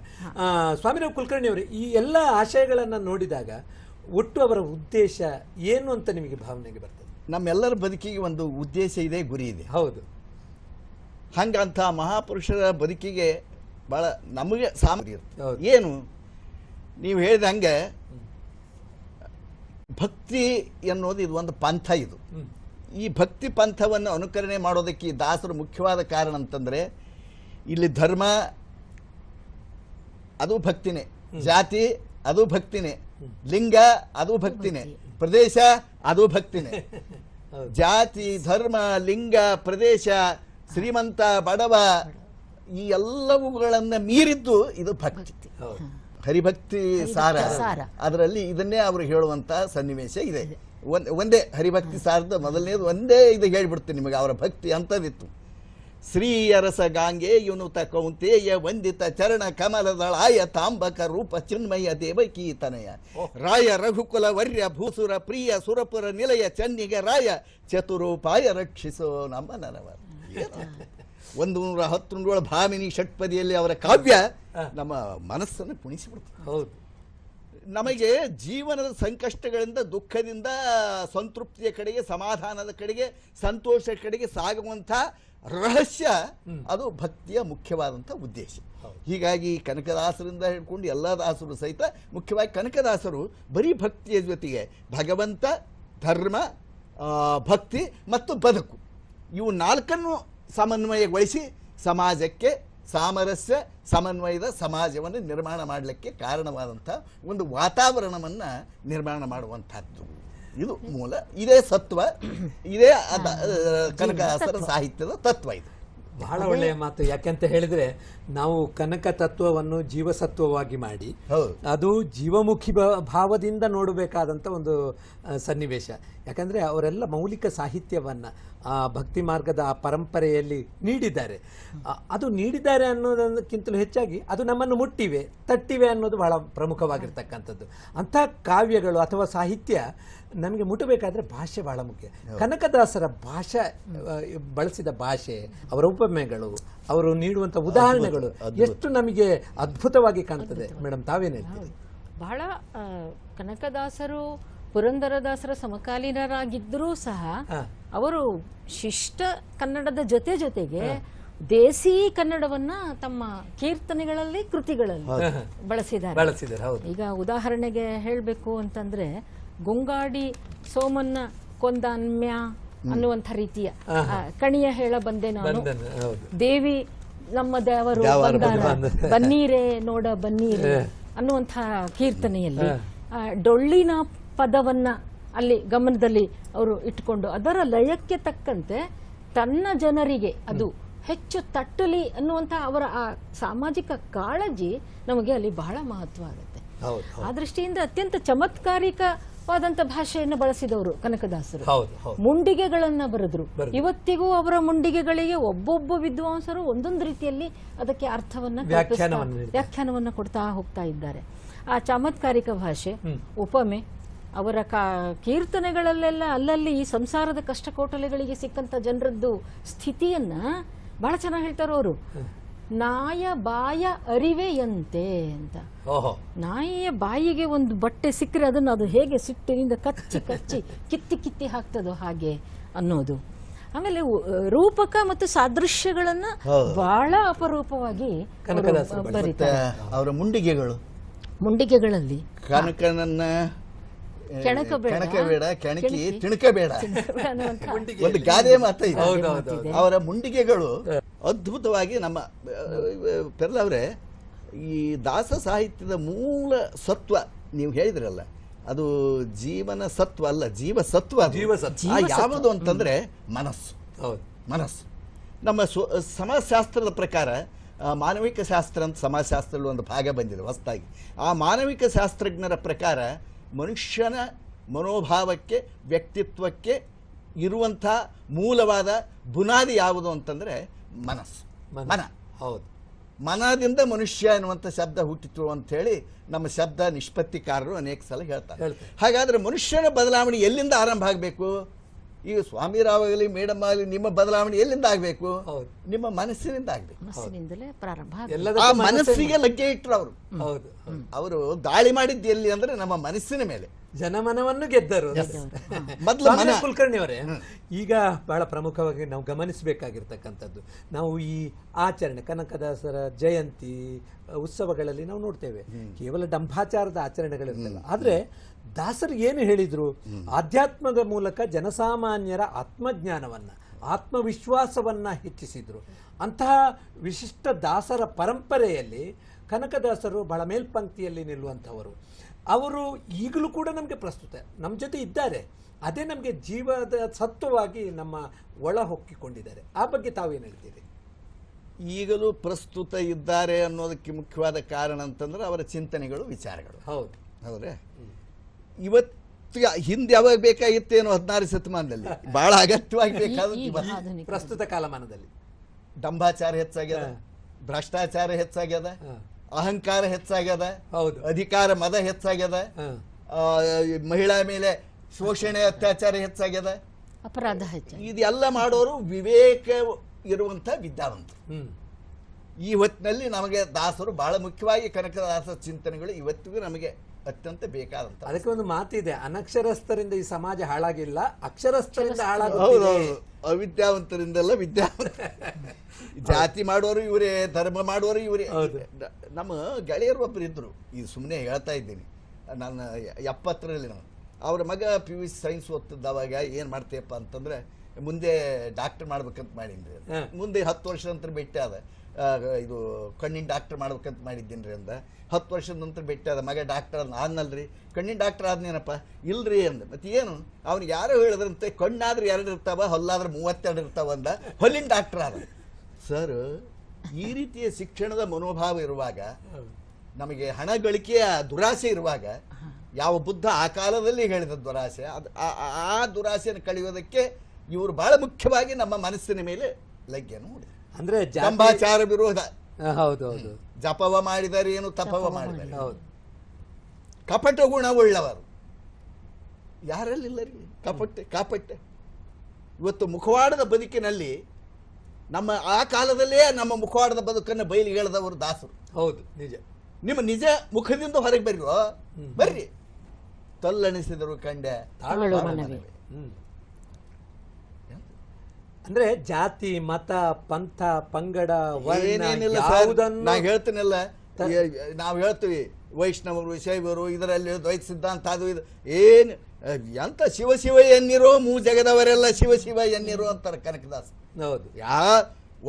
ಸ್ವಾಮಿರಾವ್ ಕುಲಕರ್ಣಿ ಅವರು ಈ ಎಲ್ಲ ಆಶಯಗಳನ್ನು ನೋಡಿದಾಗ ಒಟ್ಟು ಅವರ ಉದ್ದೇಶ ಏನು ಅಂತ ನಿಮಗೆ ಭಾವನೆಗೆ ಬರ್ತದೆ? ನಮ್ಮೆಲ್ಲರ ಬದುಕಿಗೆ ಒಂದು ಉದ್ದೇಶ ಇದೆ ಗುರಿ ಇದೆ. ಹೌದು. ಹಂಗಂಥ ಮಹಾಪುರುಷರ ಬದುಕಿಗೆ ಭಾಳ ನಮಗೆ ಸಾಮರ್ಥ್ಯ ಹೌದು. ಏನು? ನೀವು ಹೇಳಿದಂಗೆ ಭಕ್ತಿ ಎನ್ನುವುದು ಇದು ಒಂದು ಪಂಥ ಇದು. ಈ ಭಕ್ತಿ ಪಂಥವನ್ನು ಅನುಕರಣೆ ಮಾಡೋದಕ್ಕೆ ಈ ದಾಸರು ಮುಖ್ಯವಾದ ಕಾರಣ ಅಂತಂದ್ರೆ ಇಲ್ಲಿ ಧರ್ಮ ಅದು ಭಕ್ತಿನೇ ಜಾತಿ ಅದು ಭಕ್ತಿನೇ ಲಿಂಗ ಅದು ಭಕ್ತಿನೇ ಪ್ರದೇಶ ಅದು ಭಕ್ತಿನೇ. ಜಾತಿ ಧರ್ಮ ಲಿಂಗ ಪ್ರದೇಶ ಶ್ರೀಮಂತ ಬಡವ ಈ ಎಲ್ಲವುಗಳನ್ನ ಮೀರಿದ್ದು ಇದು ಭಕ್ತಿ. ಹೌದು. ಹರಿಭಕ್ತಿ ಸಾರ. ಸಾರ. ಅದರಲ್ಲಿ ಇದನ್ನೇ ಅವರು ಹೇಳುವಂತ ಸನ್ನಿವೇಶ ಇದೆ. ಒಂದ್- ಒಂದೇ ಹರಿಭಕ್ತಿ ಸಾರದ ಮೊದಲನೇದು ಒಂದೇ ಇದು ಹೇಳ್ಬಿಡ್ತೀನಿ ನಿಮಗೆ ಅವರ ಭಕ್ತಿ ಅಂತದಿತ್ತು. ಶ್ರೀ ಅರಸ ಗಾಂಗೆ ಯುನುತ ಕೌಂತೆಯ ವಂದಿತ ಚರಣ ಕಮಲದಳಾಯ ತಾಂಬಕ ರೂಪ ಚಿನ್ಮಯ ದೇವಕೀತನಯ ರಾಯ ರಘುಕುಲ ವರ್ಯ ಭೂಸುರ ಪ್ರಿಯ ಸುರಪುರ ನಿಲಯ ಚನ್ನಿಗೆ ರಾಯ ಚತುರೋಪಾಯ ರಕ್ಷಿಸೋ ನಮ್ಮ ನನವ? ಒಂದು ನೂರ ಹತ್ತು ನೂರ ಭಾಮಿನಿ ಷಟ್ಪದಿಯಲ್ಲಿ ಅವರ ಕಾವ್ಯ ನಮ್ಮ ಮನಸ್ಸನ್ನು ಪುಣಿಸಿಬಿಡ್ತದೆ. ಹೌದು. ನಮಗೆ ಜೀವನದ ಸಂಕಷ್ಟಗಳಿಂದ ದುಃಖದಿಂದ ಸಂತೃಪ್ತಿಯ ಕಡೆಗೆ ಸಮಾಧಾನದ ಕಡೆಗೆ ಸಂತೋಷ ಕಡೆಗೆ ಸಾಗುವಂಥ ರಹಸ್ಯ ಅದು ಭಕ್ತಿಯ ಮುಖ್ಯವಾದಂಥ ಉದ್ದೇಶ. ಹೀಗಾಗಿ ಕನಕದಾಸರಿಂದ ಹಿಡ್ಕೊಂಡು ಎಲ್ಲ ದಾಸರು ಸಹಿತ ಮುಖ್ಯವಾಗಿ ಕನಕದಾಸರು ಬರೀ ಭಕ್ತಿಯ ಜೊತೆಗೆ ಭಗವಂತ ಧರ್ಮ ಭಕ್ತಿ ಮತ್ತು ಬದುಕು. ಇವು ನಾಲ್ಕನ್ನು ಸಮನ್ವಯಗೊಳಿಸಿ ಸಮಾಜಕ್ಕೆ ಸಾಮರಸ್ಯ ಸಮನ್ವಯದ ಸಮಾಜವನ್ನು ನಿರ್ಮಾಣ ಮಾಡಲಿಕ್ಕೆ ಕಾರಣವಾದಂಥ ಒಂದು ವಾತಾವರಣವನ್ನು ನಿರ್ಮಾಣ ಮಾಡುವಂಥದ್ದು. ಇದು ಮೂಲ. ಇದೇ ಸತ್ವ. ಇದೇ ಅದ- ಕನಕದಾಸರ ಸಾಹಿತ್ಯದ ತತ್ವ ಇದು. ಬಹಳ ಒಳ್ಳೆಯ ಮಾತು. ಯಾಕೆಂತ ಹೇಳಿದ್ರೆ ನಾವು ಕನಕ ತತ್ವವನ್ನು ಜೀವಸತ್ವವಾಗಿ ಮಾಡಿ ಅದು ಜೀವಮುಖಿ ಭಾವದಿಂದ ನೋಡಬೇಕಾದಂಥ ಒಂದು ಸನ್ನಿವೇಶ. ಯಾಕಂದರೆ ಅವರೆಲ್ಲ ಮೌಲಿಕ ಸಾಹಿತ್ಯವನ್ನು ಆ ಭಕ್ತಿ ಮಾರ್ಗದ ಆ ಪರಂಪರೆಯಲ್ಲಿ ನೀಡಿದ್ದಾರೆ. ಅದು ನೀಡಿದ್ದಾರೆ ಅನ್ನೋದಕ್ಕಿಂತಲೂ ಹೆಚ್ಚಾಗಿ ಅದು ನಮ್ಮನ್ನು ಮುಟ್ಟಿವೆ ತಟ್ಟಿವೆ ಅನ್ನೋದು ಬಹಳ ಪ್ರಮುಖವಾಗಿರ್ತಕ್ಕಂಥದ್ದು. ಅಂಥ ಕಾವ್ಯಗಳು ಅಥವಾ ಸಾಹಿತ್ಯ ನಮಗೆ ಮುಟ್ಟಬೇಕಾದ್ರೆ ಭಾಷೆ ಬಹಳ ಮುಖ್ಯ. ಕನಕದಾಸರ ಭಾಷೆ ಬಳಸಿದ ಭಾಷೆ ಅವರ ಉಪಮೆಗಳು ಅವರು ನೀಡುವಂತ ಉದಾಹರಣೆಗಳು ಎಷ್ಟು ನಮಗೆ ಅದ್ಭುತವಾಗಿ ಕಾಣ್ತದೆ. ಮೇಡಮ್ ತಾವೇನು ಹೇಳ್ತೀರಿ? ಬಹಳ ಆ, ಕನಕದಾಸರು ಪುರಂದರದಾಸರ ಸಮಕಾಲೀನರಾಗಿದ್ದರೂ ಸಹ ಅವರು ಶಿಷ್ಟ ಕನ್ನಡದ ಜೊತೆ ಜೊತೆಗೆ ದೇಸಿ ಕನ್ನಡವನ್ನ ತಮ್ಮ ಕೀರ್ತನೆಗಳಲ್ಲಿ ಕೃತಿಗಳಲ್ಲಿ ಬಳಸಿದ್ದಾರೆ. ಬಳಸಿದ್ದಾರೆ ಹೌದು. ಈಗ ಉದಾಹರಣೆಗೆ ಹೇಳಬೇಕು ಅಂತಂದ್ರೆ ಗುಂಗಾಡಿ ಸೋಮನ್ನ ಕೊಂದಾನ್ಮ್ಯ ಅನ್ನುವಂಥ ರೀತಿಯ. ಕಣಿಯ ಹೇಳ ಬಂದೆ ನಾನು. ದೇವಿ ನಮ್ಮ ದೇವರು ಬನ್ನಿರೆ ನೋಡ ಬನ್ನೀರೆ ಅನ್ನುವಂಥ ಕೀರ್ತನೆಯಲ್ಲಿ ಡೊಳ್ಳಿನ ಪದವನ್ನ ಅಲ್ಲಿ ಗಮನದಲ್ಲಿ ಅವರು ಇಟ್ಕೊಂಡು ಅದರ ಲಯಕ್ಕೆ ತಕ್ಕಂತೆ ತನ್ನ ಜನರಿಗೆ ಅದು ಹೆಚ್ಚು ತಟ್ಟಲಿ ಅನ್ನುವಂಥ ಅವರ ಆ ಸಾಮಾಜಿಕ ಕಾಳಜಿ ನಮಗೆ ಅಲ್ಲಿ ಬಹಳ ಮಹತ್ವ ಆಗುತ್ತೆ. ಆ ದೃಷ್ಟಿಯಿಂದ ಅತ್ಯಂತ ಚಮತ್ಕಾರಿಕವಾದಂಥ ಭಾಷೆಯನ್ನು ಬಳಸಿದವರು ಕನಕದಾಸರು. ಮುಂಡಿಗೆಗಳನ್ನ ಬರೆದ್ರು. ಇವತ್ತಿಗೂ ಅವರ ಮುಂಡಿಗೆಗಳಿಗೆ ಒಬ್ಬೊಬ್ಬ ವಿದ್ವಾಂಸರು ಒಂದೊಂದು ರೀತಿಯಲ್ಲಿ ಅದಕ್ಕೆ ಅರ್ಥವನ್ನ ವ್ಯಾಖ್ಯಾನವನ್ನ ಕೊಡ್ತಾ ಹೋಗ್ತಾ ಇದ್ದಾರೆ. ಆ ಚಮತ್ಕಾರಿಕ ಭಾಷೆ ಉಪಮೆ ಅವರ ಕಾ ಕೀರ್ತನೆಗಳಲ್ಲೆಲ್ಲ ಅಲ್ಲಲ್ಲಿ ಈ ಸಂಸಾರದ ಕಷ್ಟ ಕೋಟಲೆಗಳಿಗೆ ಸಿಕ್ಕಂತ ಜನರದ್ದು ಸ್ಥಿತಿಯನ್ನ ಬಹಳ ಚೆನ್ನಾಗಿ ಹೇಳ್ತಾರೋ ಅವರು. ನಾಯ ಬಾಯ ಅರಿವೆಯಂತೆ ಅಂತ. ನಾಯಿಯ ಬಾಯಿಗೆ ಒಂದು ಬಟ್ಟೆ ಸಿಕ್ಕರೆ ಅದನ್ನ ಅದು ಹೇಗೆ ಸಿಟ್ಟಿನಿಂದ ಕಚ್ಚಿ ಕಚ್ಚಿ ಕಿತ್ತಿ ಕಿತ್ತಿ ಹಾಕ್ತದೋ ಹಾಗೆ ಅನ್ನೋದು. ಆಮೇಲೆ ರೂಪಕ ಮತ್ತು ಸಾದೃಶ್ಯಗಳನ್ನ ಬಹಳ ಅಪರೂಪವಾಗಿ ಅವರು ಮುಂಡಿಗೆಗಳು. ಮುಂಡಿಗೆಗಳಲ್ಲಿ. ಕನಕನನ್ನ ಕೆಣಕಬೇಡ. ಕೆಣಕ ಬೇಡ, ಕೆಣಕಿ. ತಿಣಕಬೇಡ. ತಿಣಕ ಬೇಡ ಒಂದು ಗಾದೆ ಮಾತ. ಅವರ ಮುಂಡಿಗೆಗಳು ಅದ್ಭುತವಾಗಿ ನಮ್ಮ ಪೆರ್ಲವರೇ ಈ ದಾಸ ಸಾಹಿತ್ಯದ ಮೂಲ ಸತ್ವ ನೀವು ಹೇಳಿದ್ರಲ್ಲ ಅದು ಜೀವನ ಸತ್ವ ಅಲ್ಲ ಜೀವ ಸತ್ವ ಜೀವ ಸತ್ವ. ಯಾವುದು ಅಂತಂದ್ರೆ ಮನಸ್ಸು. ಹೌದು. ಮನಸ್ಸು. ನಮ್ಮ ಸಮಾಜಶಾಸ್ತ್ರದ ಪ್ರಕಾರ ಮಾನವಿಕ ಶಾಸ್ತ್ರ ಅಂತ ಸಮಾಜಶಾಸ್ತ್ರದಲ್ಲಿ ಒಂದು ಭಾಗ ಬಂದಿದೆ ಹೊಸದಾಗಿ. ಆ ಮಾನವಿಕ ಶಾಸ್ತ್ರಜ್ಞರ ಪ್ರಕಾರ ಮನುಷ್ಯನ ಮನೋಭಾವಕ್ಕೆ ವ್ಯಕ್ತಿತ್ವಕ್ಕೆ ಇರುವಂಥ ಮೂಲವಾದ ಬುನಾದಿ ಯಾವುದು ಅಂತಂದ್ರೆ ಮನಸ್ಸು ಮನ. ಹೌದು. ಮನದಿಂದ ಮನುಷ್ಯ ಎನ್ನುವಂಥ ಶಬ್ದ ಹುಟ್ಟಿತು ಅಂತ ಹೇಳಿ ನಮ್ಮ ಶಬ್ದ ನಿಷ್ಪತ್ತಿಕಾರರು ಅನೇಕ ಸಲ ಹೇಳ್ತಾರೆ. ಹಾಗಾದರೆ ಹಾಗಾದ್ರೆ ಮನುಷ್ಯನ ಬದಲಾವಣೆ ಎಲ್ಲಿಂದ ಆರಂಭ ಆಗಬೇಕು? ಈಗ ಸ್ವಾಮಿರಾವ್ ಆಗಲಿ ಮೇಡಮ್ ಆಗಲಿ ನಿಮ್ಮ ಬದಲಾವಣೆ ಎಲ್ಲಿಂದ ಆಗಬೇಕು? ಹೌದು. ನಿಮ್ಮ ಮನಸ್ಸಿನಿಂದ ಆಗಬೇಕು. ಆ ಮನಸ್ಸಿಗೆ ಲಗ್ಗೆ ಇಟ್ಟರು ಅವರು. ಅವರು ದಾಳಿ ಮಾಡಿದ್ದು ಎಲ್ಲಿ ಅಂದ್ರೆ ನಮ್ಮ ಮನಸ್ಸಿನ ಮೇಲೆ. ಜನಮನವನ್ನು ಗೆದ್ದರು ಮೊದ್ಲು ಸ್ವಾಮಿ ಮನ. ಕುಲಕರ್ಣಿ ಅವರೇ ಈಗ ಬಹಳ ಪ್ರಮುಖವಾಗಿ ನಾವು ಗಮನಿಸಬೇಕಾಗಿರ್ತಕ್ಕಂಥದ್ದು. ನಾವು ಈ ಆಚರಣೆ ಕನಕದಾಸರ ಜಯಂತಿ ಉತ್ಸವಗಳಲ್ಲಿ ನಾವು ನೋಡ್ತೇವೆ. ಕೇವಲ ಡಂಭಾಚಾರದ ಆಚರಣೆಗಳಿರ್ತಲ್ಲ. ಆದ್ರೆ ದಾಸರು ಏನು ಹೇಳಿದ್ರು? ಆಧ್ಯಾತ್ಮದ ಮೂಲಕ ಜನಸಾಮಾನ್ಯರ ಆತ್ಮಜ್ಞಾನವನ್ನ ಆತ್ಮವಿಶ್ವಾಸವನ್ನ ಹೆಚ್ಚಿಸಿದ್ರು. ಅಂತಹ ವಿಶಿಷ್ಟ ದಾಸರ ಪರಂಪರೆಯಲ್ಲಿ ಕನಕದಾಸರು ಬಹಳ ಮೇಲ್ಪಂಕ್ತಿಯಲ್ಲಿ ನಿಲ್ಲುವಂಥವರು. ಅವರು ಈಗಲೂ ಕೂಡ ನಮಗೆ ಪ್ರಸ್ತುತ. ನಮ್ಮ ಜೊತೆ ಇದ್ದಾರೆ. ಅದೇ ನಮಗೆ ಜೀವದ ಸತ್ವವಾಗಿ ನಮ್ಮ ಒಳ ಹೊಕ್ಕಿಕೊಂಡಿದ್ದಾರೆ. ಆ ಬಗ್ಗೆ ತಾವೇನು ಹೇಳ್ತೀರಿ? ಈಗಲೂ ಪ್ರಸ್ತುತ ಇದ್ದಾರೆ ಅನ್ನೋದಕ್ಕೆ ಮುಖ್ಯವಾದ ಕಾರಣ ಅಂತಂದ್ರೆ ಅವರ ಚಿಂತನೆಗಳು ವಿಚಾರಗಳು. ಹೌದು. ಹೌದ್ರೆ? ಇವತ್ತು ಹಿಂದೆ ಯಾವಾಗ ಬೇಕಾಗಿತ್ತೇನೋ ಹದಿನಾರು ಶತಮಾನದಲ್ಲಿ? ಬಹಳ ಅಗತ್ಯವಾಗಿ ಬೇಕಾದ ಪ್ರಸ್ತುತ ಕಾಲಮಾನದಲ್ಲಿ. ಡಂಭಾಚಾರ ಹೆಚ್ಚಾಗ್ಯದ? ಭ್ರಷ್ಟಾಚಾರ ಹೆಚ್ಚಾಗ್ಯದ. ಅಹಂಕಾರ ಹೆಚ್ಚಾಗ್ಯದ ಹೌದು. ಅಧಿಕಾರ ಮದ ಹೆಚ್ಚಾಗ್ಯದ ಆ, ಮಹಿಳಾ ಮೇಲೆ ಶೋಷಣೆ ಅತ್ಯಾಚಾರ ಹೆಚ್ಚಾಗ್ಯದ. ಅಪರಾಧ ಹೆಚ್ಚು ಇದೆಲ್ಲ ಮಾಡೋರು ವಿವೇಕ ಇರುವಂತ ವಿದ್ಯಾವಂತರು. ಈ ಹೊತ್ತಿನಲ್ಲಿ ನಮಗೆ ದಾಸರು ಬಹಳ ಮುಖ್ಯವಾಗಿ ಕನಕದಾಸ ಚಿಂತನೆಗಳು ಇವತ್ತಿಗೂ ನಮಗೆ ಅತ್ಯಂತ ಬೇಕಾದಂತ ಅದಕ್ಕೆ ಒಂದು ಮಾತಿದೆ ಅನಕ್ಷರಸ್ಥರಿಂದ ಈ ಸಮಾಜ ಹಾಳಾಗಿಲ್ಲ ಅಕ್ಷರಸ್ಥರಿಂದ ಹೌದು ಹಾಳಾಗುತ್ತಿದೆ ಅವಿದ್ಯಾವಂತರಿಂದೆಲ್ಲ ವಿದ್ಯಾವಂತ. ಜಾತಿ ಮಾಡೋರು ಇವರೇ ಧರ್ಮ ಮಾಡೋರು ಇವರೇ. ನಮ್ಮ ಗೆಳೆಯರು ಒಬ್ಬರು ಇದ್ರು. ಈ ಸುಮ್ಮನೆ ಹೇಳ್ತಾ ಇದ್ದೀನಿ. ನನ್ನ ಎಪ್ಪತ್ತರಲ್ಲಿ ನಾನು. ಅವ್ರ ಮಗ ಪಿ ಯು ಸಿ ಸೈನ್ಸ್ ಓದ್ತಿದ್ದವಾಗ ಏನು ಮಾಡ್ತೀಯಪ್ಪ ಅಂತಂದ್ರೆ ಮುಂದೆ ಡಾಕ್ಟರ್ ಮಾಡ್ಬೇಕಂತ ಮಾಡೀನಿ. ಮುಂದೆ ಹತ್ತು ವರ್ಷ ನಂತರ ಭೇಟಿ ಆದ. ಆ, ಇದು ಕಣ್ಣಿನ ಡಾಕ್ಟರ್ ಮಾಡ್ಬೇಕಂತ ಮಾಡಿದ್ದೀನಿ ರೀ ಅಂದ. ಹತ್ತು ವರ್ಷದ ನಂತರ ಭೇಟಿ ಆದ ಮಗ ಡಾಕ್ಟರ್ ಆದ್ನಲ್ರಿ. ಕಣ್ಣಿನ ಡಾಕ್ಟರ್ ಆದ್ನೇನಪ್ಪ? ಇಲ್ರಿ ಅಂದ. ಮತ್ತೆ ಏನು? ಅವ್ನಿಗೆ ಯಾರೋ ಹೇಳಿದ್ರಂತೆ, ಕಣ್ಣಾದ್ರೆ ಎರಡು ಇರ್ತಾವ, ಹೊಲ್ಲಾದ್ರೆ ಮೂವತ್ತೆರಡು ಇರ್ತಾವ ಅಂದ. ಹೊಲ್ಲಿನ ಡಾಕ್ಟರ್ ಆದ. ಸರ್, ಈ ರೀತಿಯ ಶಿಕ್ಷಣದ ಮನೋಭಾವ ಇರುವಾಗ, ನಮಗೆ ಹಣ ಗಳಿಕೆಯ ದುರಾಸೆ ಇರುವಾಗ, ಯಾವ ಬುದ್ಧ ಆ ಕಾಲದಲ್ಲಿ ಹೇಳಿದ ದುರಾಸೆ, ಅದು ಆ- ದುರಾಸೆಯನ್ನು ಕಳೆಯೋದಕ್ಕೆ ಇವರು ಬಹಳ ಮುಖ್ಯವಾಗಿ ನಮ್ಮ ಮನಸ್ಸಿನ ಮೇಲೆ ಲಗ್ಗೆ ಹೂಡಿದರು ಅಂದ್ರೆ ಜಂಬಾಚಾರ ವಿರೋಧ. ಆ, ಹೌದು ಹೌದು. ಜಪವ ಮಾಡಿದರೆ ಏನು ತಪವ ಮಾಡಿದರೆ ಹೌದು. ಕಪಟ ಗುಣವುಳ್ಳವರು ಯಾರಲ್ಲಿಲ್ಲ ರೀ ಕಪಟ್ಟೆ ಕಾಪಟ್ಟೆ ಇವತ್ತು ಮುಖವಾಡದ ಬದುಕಿನಲ್ಲಿ ನಮ್ಮ ಆ ಕಾಲದಲ್ಲೇ ನಮ್ಮ ಮುಖವಾಡದ ಬದುಕನ್ನು ಬಯಲಿಗೆ ಎಳೆದವರು ದಾಸರು. ಹೌದು ನಿಜ. ನಿಮ್ಮ ನಿಜ ಮುಖದಿಂದ ಹೊರಗೆ ಬರ್ರಿ ಬರ್ರಿ. ತಲ್ಲಣಿಸಿದರು ಕಂಡೆ ತಾಳು ಮನವೇ. ಹ್ಮ್. ಅಂದ್ರೆ ಜಾತಿ ಮತ ಪಂಥ ಪಂಗಡ ನಾ ಹೇಳ್ತೀನಲ್ಲ. ನಾವು ಹೇಳ್ತೀವಿ ವೈಷ್ಣವರು ಶೈವರು ಇದರಲ್ಲಿ ದ್ವೈತ ಸಿದ್ಧಾಂತ ಅದು ಇದು. ಏನು ಎಂತ ಶಿವ ಶಿವ ಎನ್ನಿರೋ ಮೂ ಜಗದವರೆಲ್ಲ ಶಿವ ಶಿವ ಎನ್ನಿರೋ ಅಂತಾರೆ ಕನಕದಾಸ್. ಹೌದು. ಯಾ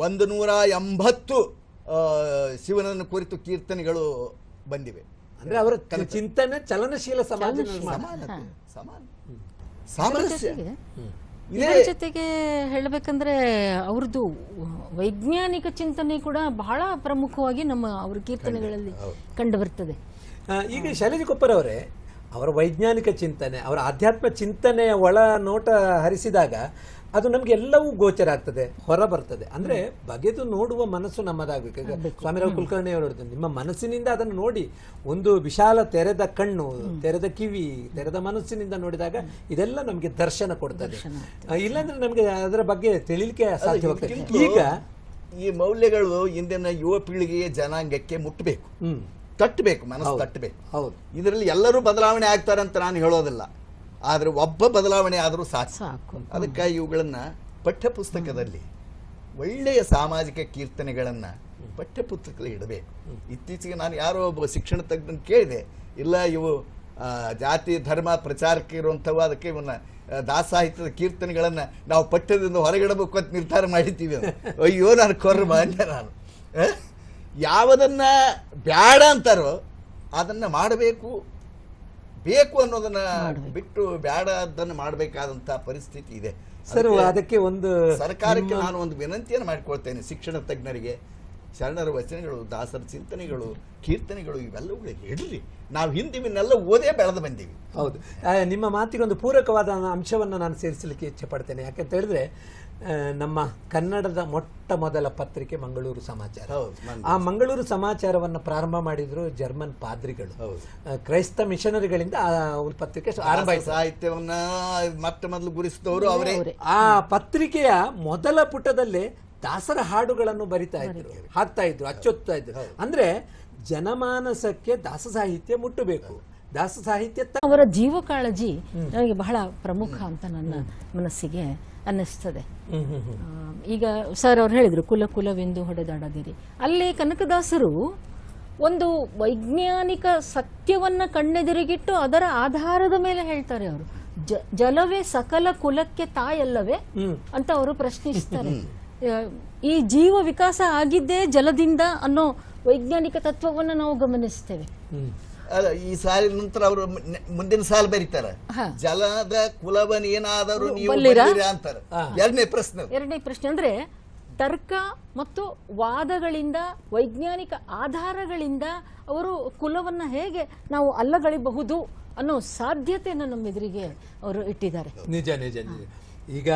ಒಂದು ನೂರ ಎಂಬತ್ತು ಶಿವನನ್ನು ಕುರಿತು ಕೀರ್ತನೆಗಳು ಬಂದಿವೆ. ಅಂದ್ರೆ ಅವರ ಚಿಂತನೆ ಚಲನಶೀಲ ಸಮಾಜ ಸಮಾನತೆ ಸಮಾನ ಸಾಮರಸ್ಯ. ಇದರ ಜೊತೆಗೆ ಹೇಳಬೇಕಂದ್ರೆ ಅವ್ರದ್ದು ವೈಜ್ಞಾನಿಕ ಚಿಂತನೆ ಕೂಡ ಬಹಳ ಪ್ರಮುಖವಾಗಿ ನಮ್ಮ ಅವ್ರ ಕೀರ್ತನೆಗಳಲ್ಲಿ ಕಂಡು ಬರ್ತದೆ. ಈಗ ಶೈಲಜಿ ಕೊಪ್ಪರ್ ಅವರೇ ಅವರ ವೈಜ್ಞಾನಿಕ ಚಿಂತನೆ ಅವರ ಆಧ್ಯಾತ್ಮ ಚಿಂತನೆಯ ಒಳ ನೋಟ ಹರಿಸಿದಾಗ ಅದು ನಮ್ಗೆ ಎಲ್ಲವೂ ಗೋಚರ ಆಗ್ತದೆ ಹೊರ ಬರ್ತದೆ ಅಂದ್ರೆ ಬಗೆದು ನೋಡುವ ಮನಸ್ಸು ನಮ್ಮದಾಗಬೇಕು. ಈಗ ಸ್ವಾಮಿರಾವ್ ಕುಲಕರ್ಣಿ ಅವರು ಹೇಳ್ತಾರೆ ನಿಮ್ಮ ಮನಸ್ಸಿನಿಂದ ಅದನ್ನು ನೋಡಿ ಒಂದು ವಿಶಾಲ ತೆರೆದ ಕಣ್ಣು ತೆರೆದ ಕಿವಿ ತೆರೆದ ಮನಸ್ಸಿನಿಂದ ನೋಡಿದಾಗ ಇದೆಲ್ಲ ನಮಗೆ ದರ್ಶನ ಕೊಡ್ತದೆ. ಇಲ್ಲಾಂದ್ರೆ ನಮಗೆ ಅದರ ಬಗ್ಗೆ ತಿಳಿಲಿಕ್ಕೆ ಸಾಧ್ಯವಾಗ್ತದೆ. ಈಗ ಈ ಮೌಲ್ಯಗಳು ಇಂದಿನ ಯುವ ಪೀಳಿಗೆಯ ಜನಾಂಗಕ್ಕೆ ಮುಟ್ಟಬೇಕು ಹ್ಮ್. ತಟ್ಟಬೇಕು ಮನಸ್ಸು ತಟ್ಟಬೇಕು. ಹೌದು. ಇದರಲ್ಲಿ ಎಲ್ಲರೂ ಬದಲಾವಣೆ ಆಗ್ತಾರೆ ಅಂತ ನಾನು ಹೇಳೋದಿಲ್ಲ. ಆದ್ರೆ ಒಬ್ಬ ಬದಲಾವಣೆ ಆದರೂ ಸಾಕು. ಅದಕ್ಕಾಗಿ ಇವುಗಳನ್ನ ಪಠ್ಯಪುಸ್ತಕದಲ್ಲಿ ಒಳ್ಳೆಯ ಸಾಮಾಜಿಕ ಕೀರ್ತನೆಗಳನ್ನು ಪಠ್ಯಪುಸ್ತಕದಲ್ಲಿ ಇಡಬೇಕು. ಇತ್ತೀಚೆಗೆ ನಾನು ಯಾರೋ ಒಬ್ಬ ಶಿಕ್ಷಣ ತಜ್ಞನ ಕೇಳಿದೆ ಇಲ್ಲ ಇವು ಜಾತಿ ಧರ್ಮ ಪ್ರಚಾರಕ್ಕೆ ಇರುವಂಥವು ಅದಕ್ಕೆ ಇವನ್ನ ದಾಸಾಹಿತ್ಯದ ಕೀರ್ತನೆಗಳನ್ನು ನಾವು ಪಠ್ಯದಿಂದ ಹೊರಗಿಡಬೇಕು ಅಂತ ನಿರ್ಧಾರ ಮಾಡಿದ್ದೀವಿ. ಅಯ್ಯೋ ನಾನು ಕೊರ್ರ ಅಂದೆ ನಾನು. ಯಾವುದನ್ನು ಯಾವುದನ್ನ ಬ್ಯಾಡ ಅಂತಾರೋ ಅದನ್ನ ಮಾಡಬೇಕು ಬೇಕು ಅನ್ನೋದನ್ನ ಬಿಟ್ಟು ಬೇಡ ಅದನ್ನು ಮಾಡಬೇಕಾದಂತ ಪರಿಸ್ಥಿತಿ ಇದೆ. ಸರ್ ಅದಕ್ಕೆ ಒಂದು ಸರ್ಕಾರಕ್ಕೆ ನಾನು ಒಂದು ವಿನಂತಿಯನ್ನು ಮಾಡಿಕೊಳ್ತೇನೆ. ಶಿಕ್ಷಣ ತಜ್ಞರಿಗೆ ಶರಣರ ವಚನಗಳು ದಾಸರ ಚಿಂತನೆಗಳು ಕೀರ್ತನೆಗಳು ಇವೆಲ್ಲವುಗಳು ಹೇಳ್ರಿ. ನಾವು ಹಿಂದಿವನ್ನೆಲ್ಲ ಓದೇ ಬೆಳೆದು ಬಂದೀವಿ. ಹೌದು. ನಿಮ್ಮ ನಿಮ್ಮ ಮಾತಿಗೊಂದು ಪೂರಕವಾದ ಅಂಶವನ್ನು ನಾನು ಸೇರಿಸಲಿಕ್ಕೆ ಇಚ್ಛೆ ಪಡ್ತೇನೆ. ಯಾಕಂತ ಹೇಳಿದ್ರೆ ನಮ್ಮ ಕನ್ನಡದ ಮೊಟ್ಟ ಮೊದಲ ಪತ್ರಿಕೆ ಮಂಗಳೂರು ಸಮಾಚಾರ. ಹೌದು, ಆ ಮಂಗಳೂರು ಸಮಾಚಾರವನ್ನು ಪ್ರಾರಂಭ ಮಾಡಿದ್ರು ಜರ್ಮನ್ ಪಾದ್ರಿಗಳು. ಹೌದು. ಕ್ರೈಸ್ತ ಮಿಷನರಿಗಳಿಂದ ಆ ಒಂದು ಪತ್ರಿಕೆ ಆರಂಭ ಸಾಹಿತ್ಯವನ್ನ ಮೊಟ್ಟ ಮೊದಲು ಗುರಿಸಿದವರು ಅವರೇ. ಆ ಪತ್ರಿಕೆಯ ಮೊದಲ ಪುಟದಲ್ಲೇ ದಾಸರ ಹಾಡುಗಳನ್ನು ಬರಿತಾ ಇದ್ರು. ಹಾಕ್ತಾ ಇದ್ರು ಅಚ್ಚೊತ್ತಾ ಇದ್ರು. ಅಂದ್ರೆ ಜನಮಾನಸಕ್ಕೆ ದಾಸ ಸಾಹಿತ್ಯ ಮುಟ್ಟಬೇಕು. ದಾಸ ಸಾಹಿತ್ಯ ಅವರ ಜೀವ ಕಾಳಜಿ ನನಗೆ ಬಹಳ ಪ್ರಮುಖ ಅಂತ ನನ್ನ ಮನಸ್ಸಿಗೆ ಅನ್ನಿಸ್ತದೆ. ಈಗ ಸರ್ ಅವ್ರು ಹೇಳಿದರು ಕುಲ ಕುಲವೆಂದು ಹೊಡೆದಾಡದಿರಿ. ಅಲ್ಲಿ ಕನಕದಾಸರು ಒಂದು ವೈಜ್ಞಾನಿಕ ಸತ್ಯವನ್ನ ಕಣ್ಣೆದುರಿಗಿಟ್ಟು ಅದರ ಆಧಾರದ ಮೇಲೆ ಹೇಳ್ತಾರೆ ಅವರು. ಜ ಜಲವೇ ಸಕಲ ಕುಲಕ್ಕೆ ತಾಯಲ್ಲವೇ. ಅಂತ ಅವರು ಪ್ರಶ್ನಿಸ್ತಾರೆ. ಈ ಜೀವ ವಿಕಾಸ ಆಗಿದ್ದೇ ಜಲದಿಂದ ಅನ್ನೋ ವೈಜ್ಞಾನಿಕ ತತ್ವವನ್ನು ನಾವು ಗಮನಿಸ್ತೇವೆ. ಈ ಸಾಲಿನ ನಂತರ ಅವರು ಮುಂದಿನ ಸಾಲ ಬರೀತಾರೆ. ಜಲದ ಜಲದ ಕುಲವನೇನಾದರೂ ನೀವು ಅಂತಾರೆ. ಎರಡನೇ ಪ್ರಶ್ನೆ ಎರಡನೇ ಪ್ರಶ್ನೆ ಅಂದ್ರೆ ತರ್ಕ ಮತ್ತು ವಾದಗಳಿಂದ ವೈಜ್ಞಾನಿಕ ಆಧಾರಗಳಿಂದ ಅವರು ಕುಲವನ್ನ ಹೇಗೆ ನಾವು ಅಲ್ಲಗಳಿಬಹುದು ಅನ್ನೋ ಸಾಧ್ಯತೆಯನ್ನು ನಮ್ಮ ಎದುರಿಗೆ ಅವರು ಇಟ್ಟಿದ್ದಾರೆ. ನಿಜ ನಿಜ ನಿಜ. ಈಗ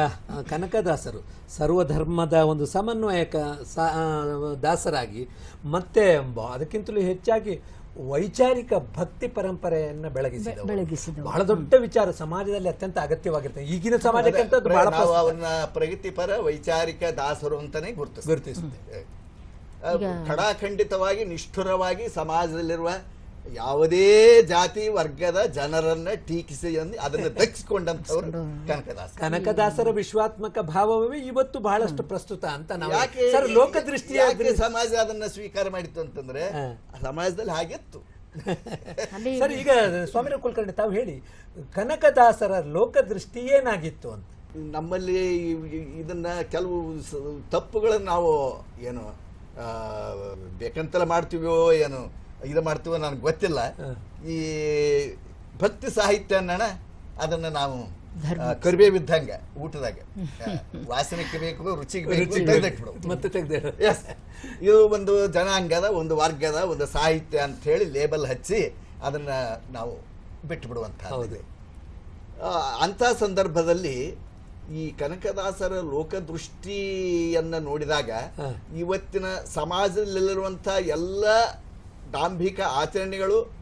ಕನಕದಾಸರು ಸರ್ವಧರ್ಮದ ಒಂದು ಸಮನ್ವಯಕ ಸಾ ದಾಸರಾಗಿ ಮತ್ತೆ ಅದಕ್ಕಿಂತಲೂ ಹೆಚ್ಚಾಗಿ ವೈಚಾರಿಕ ಭಕ್ತಿ ಪರಂಪರೆಯನ್ನ ಬೆಳಗಿಸಿದವರು. ಬೆಳಗಿಸಿದ ಬಹಳ ದೊಡ್ಡ ವಿಚಾರ ಸಮಾಜದಲ್ಲಿ ಅತ್ಯಂತ ಅಗತ್ಯವಾಗಿರ್ತದೆ. ಈಗಿನ ಸಮಾಜಕ್ಕೆ ಅಂತ ಬಹಳ ನಾವು ಅವನ್ನ ಪ್ರಗತಿಪರ ವೈಚಾರಿಕ ದಾಸರು ಅಂತಾನೆ ಗುರುತಿಸ್ತೀವಿ. ಗುರುತಿಸುತ್ತೆ ಖಡಾಖಂಡಿತವಾಗಿ ನಿಷ್ಠುರವಾಗಿ ಸಮಾಜದಲ್ಲಿರುವ ಯಾವುದೇ ಜಾತಿ ವರ್ಗದ ಜನರನ್ನ ಟೀಕಿಸಿ ಅದನ್ನು ಅದನ್ನ ದಕ್ಕಿಸಿಕೊಂಡಂತವ್ರು ಕನಕದಾಸ. ಕನಕದಾಸರ ವಿಶ್ವಾತ್ಮಕ ಭಾವವೇ ಇವತ್ತು ಬಹಳಷ್ಟು ಪ್ರಸ್ತುತ ಅಂತ ನಾವು ಲೋಕದೃಷ್ಟಿಯ ಯಾಕೆ ಸಮಾಜ ಅದನ್ನ ಸ್ವೀಕಾರ ಮಾಡಿತ್ತು ಅಂತಂದ್ರೆ ಸಮಾಜದಲ್ಲಿ ಹಾಗೆತ್ತು. ಸರ್ ಈಗ ಸ್ವಾಮಿ ಕುಲಕರ್ಣಿ ತಾವು ಹೇಳಿ ಕನಕದಾಸರ ಲೋಕದೃಷ್ಟಿ ಏನಾಗಿತ್ತು ಅಂತ? ನಮ್ಮಲ್ಲಿ ಇದನ್ನ ಕೆಲವು ತಪ್ಪುಗಳನ್ನು ನಾವು ಏನು ಆ, ಬೇಕಂತಲೇ ಮಾಡ್ತೀವೋ ಏನು. ಇದು ಮಾಡ್ತೀವೋ ನನಗೆ ಗೊತ್ತಿಲ್ಲ ಈ ಭಕ್ತಿ ಸಾಹಿತ್ಯ ಅನ್ನೋಣ ಅದನ್ನ ನಾವು ಕರಿಬೇವು ಕರಿಬೇವಿದ್ದಂಗ ಊಟದಾಗ ವಾಸನೆಗೆ ಬೇಕು ರುಚಿಗೆ ಬೇಕು. ಮತ್ತೆ ತೆಗ್ದೆ Yes. ಇದು ಒಂದು ಜನಾಂಗದ ಒಂದು ವರ್ಗದ ಒಂದು ಸಾಹಿತ್ಯ ಅಂತ ಹೇಳಿ ಲೇಬಲ್ ಹಚ್ಚಿ ಅದನ್ನ ನಾವು ಬಿಟ್ಟುಬಿಡುವಂತಹ ಹೌದು. ಅಂಥ ಸಂದರ್ಭದಲ್ಲಿ ಈ ಕನಕದಾಸರ ಲೋಕದೃಷ್ಟಿಯನ್ನ ನೋಡಿದಾಗ. ಇವತ್ತಿನ ಸಮಾಜದಲ್ಲಿರುವಂಥ ಎಲ್ಲ ಡಾಂಭಿಕ ಆಚರಣೆಗಳು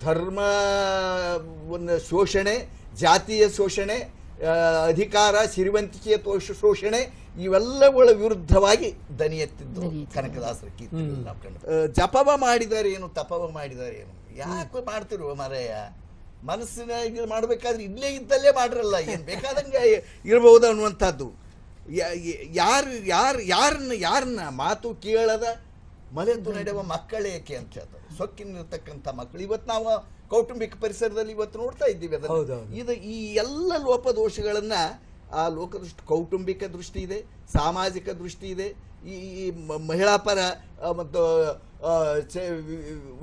ಧರ್ಮವನ್ನು ಶೋಷಣೆ ಜಾತಿಯ ಶೋಷಣೆ ಅಧಿಕಾರ ಸಿರಿವಂತಿಕೆಯ ತೋಷ ಶೋಷಣೆ ಇವೆಲ್ಲವುಗಳ ವಿರುದ್ಧವಾಗಿ ದನಿ ಎತ್ತಿದ್ದು. ಕನಕದಾಸರ ಆ, ಜಪವ ಮಾಡಿದಾರೆ ಏನು ತಪವ ಮಾಡಿದಾರೆ ಏನು? ಯಾಕೆ ಮಾಡ್ತಿರುವ ಮರೆಯ? ಮನಸ್ಸಿನ ಇದು ಮಾಡ್ಬೇಕಾದ್ರೆ ಇಲ್ಲೇ ಇದ್ದಲ್ಲೇ ಮಾಡ್ರಲ್ಲ ಏನು ಬೇಕಾದಂಗೆ ಇರಬಹುದು ಅನ್ನುವಂಥದ್ದು. ಯಾರು ಯಾರು ಯಾರನ್ನ ಯಾರನ್ನ ಮಾತು ಕೇಳದ ಮಲೆತು ನಡೆಯುವ ಮಕ್ಕಳೇಕೆ ಅಂತ ಹೇಳ್ತಾರೆ. ಸೊಕ್ಕಿನಿರ್ತಕ್ಕಂಥ ಮಕ್ಕಳು. ಇವತ್ತು ನಾವು ಕೌಟುಂಬಿಕ ಪರಿಸರದಲ್ಲಿ ಇವತ್ತು ನೋಡ್ತಾ ಇದ್ದೀವಿ ಅದನ್ನ. ಇದು ಈ ಎಲ್ಲ ಲೋಪದೋಷಗಳನ್ನ ಆ ಲೋಕದೃಷ್ಟಿ ಕೌಟುಂಬಿಕ ದೃಷ್ಟಿ ಇದೆ ಸಾಮಾಜಿಕ ದೃಷ್ಟಿ ಇದೆ ಈ ಮಹಿಳಾ ಪರ ಮತ್ತು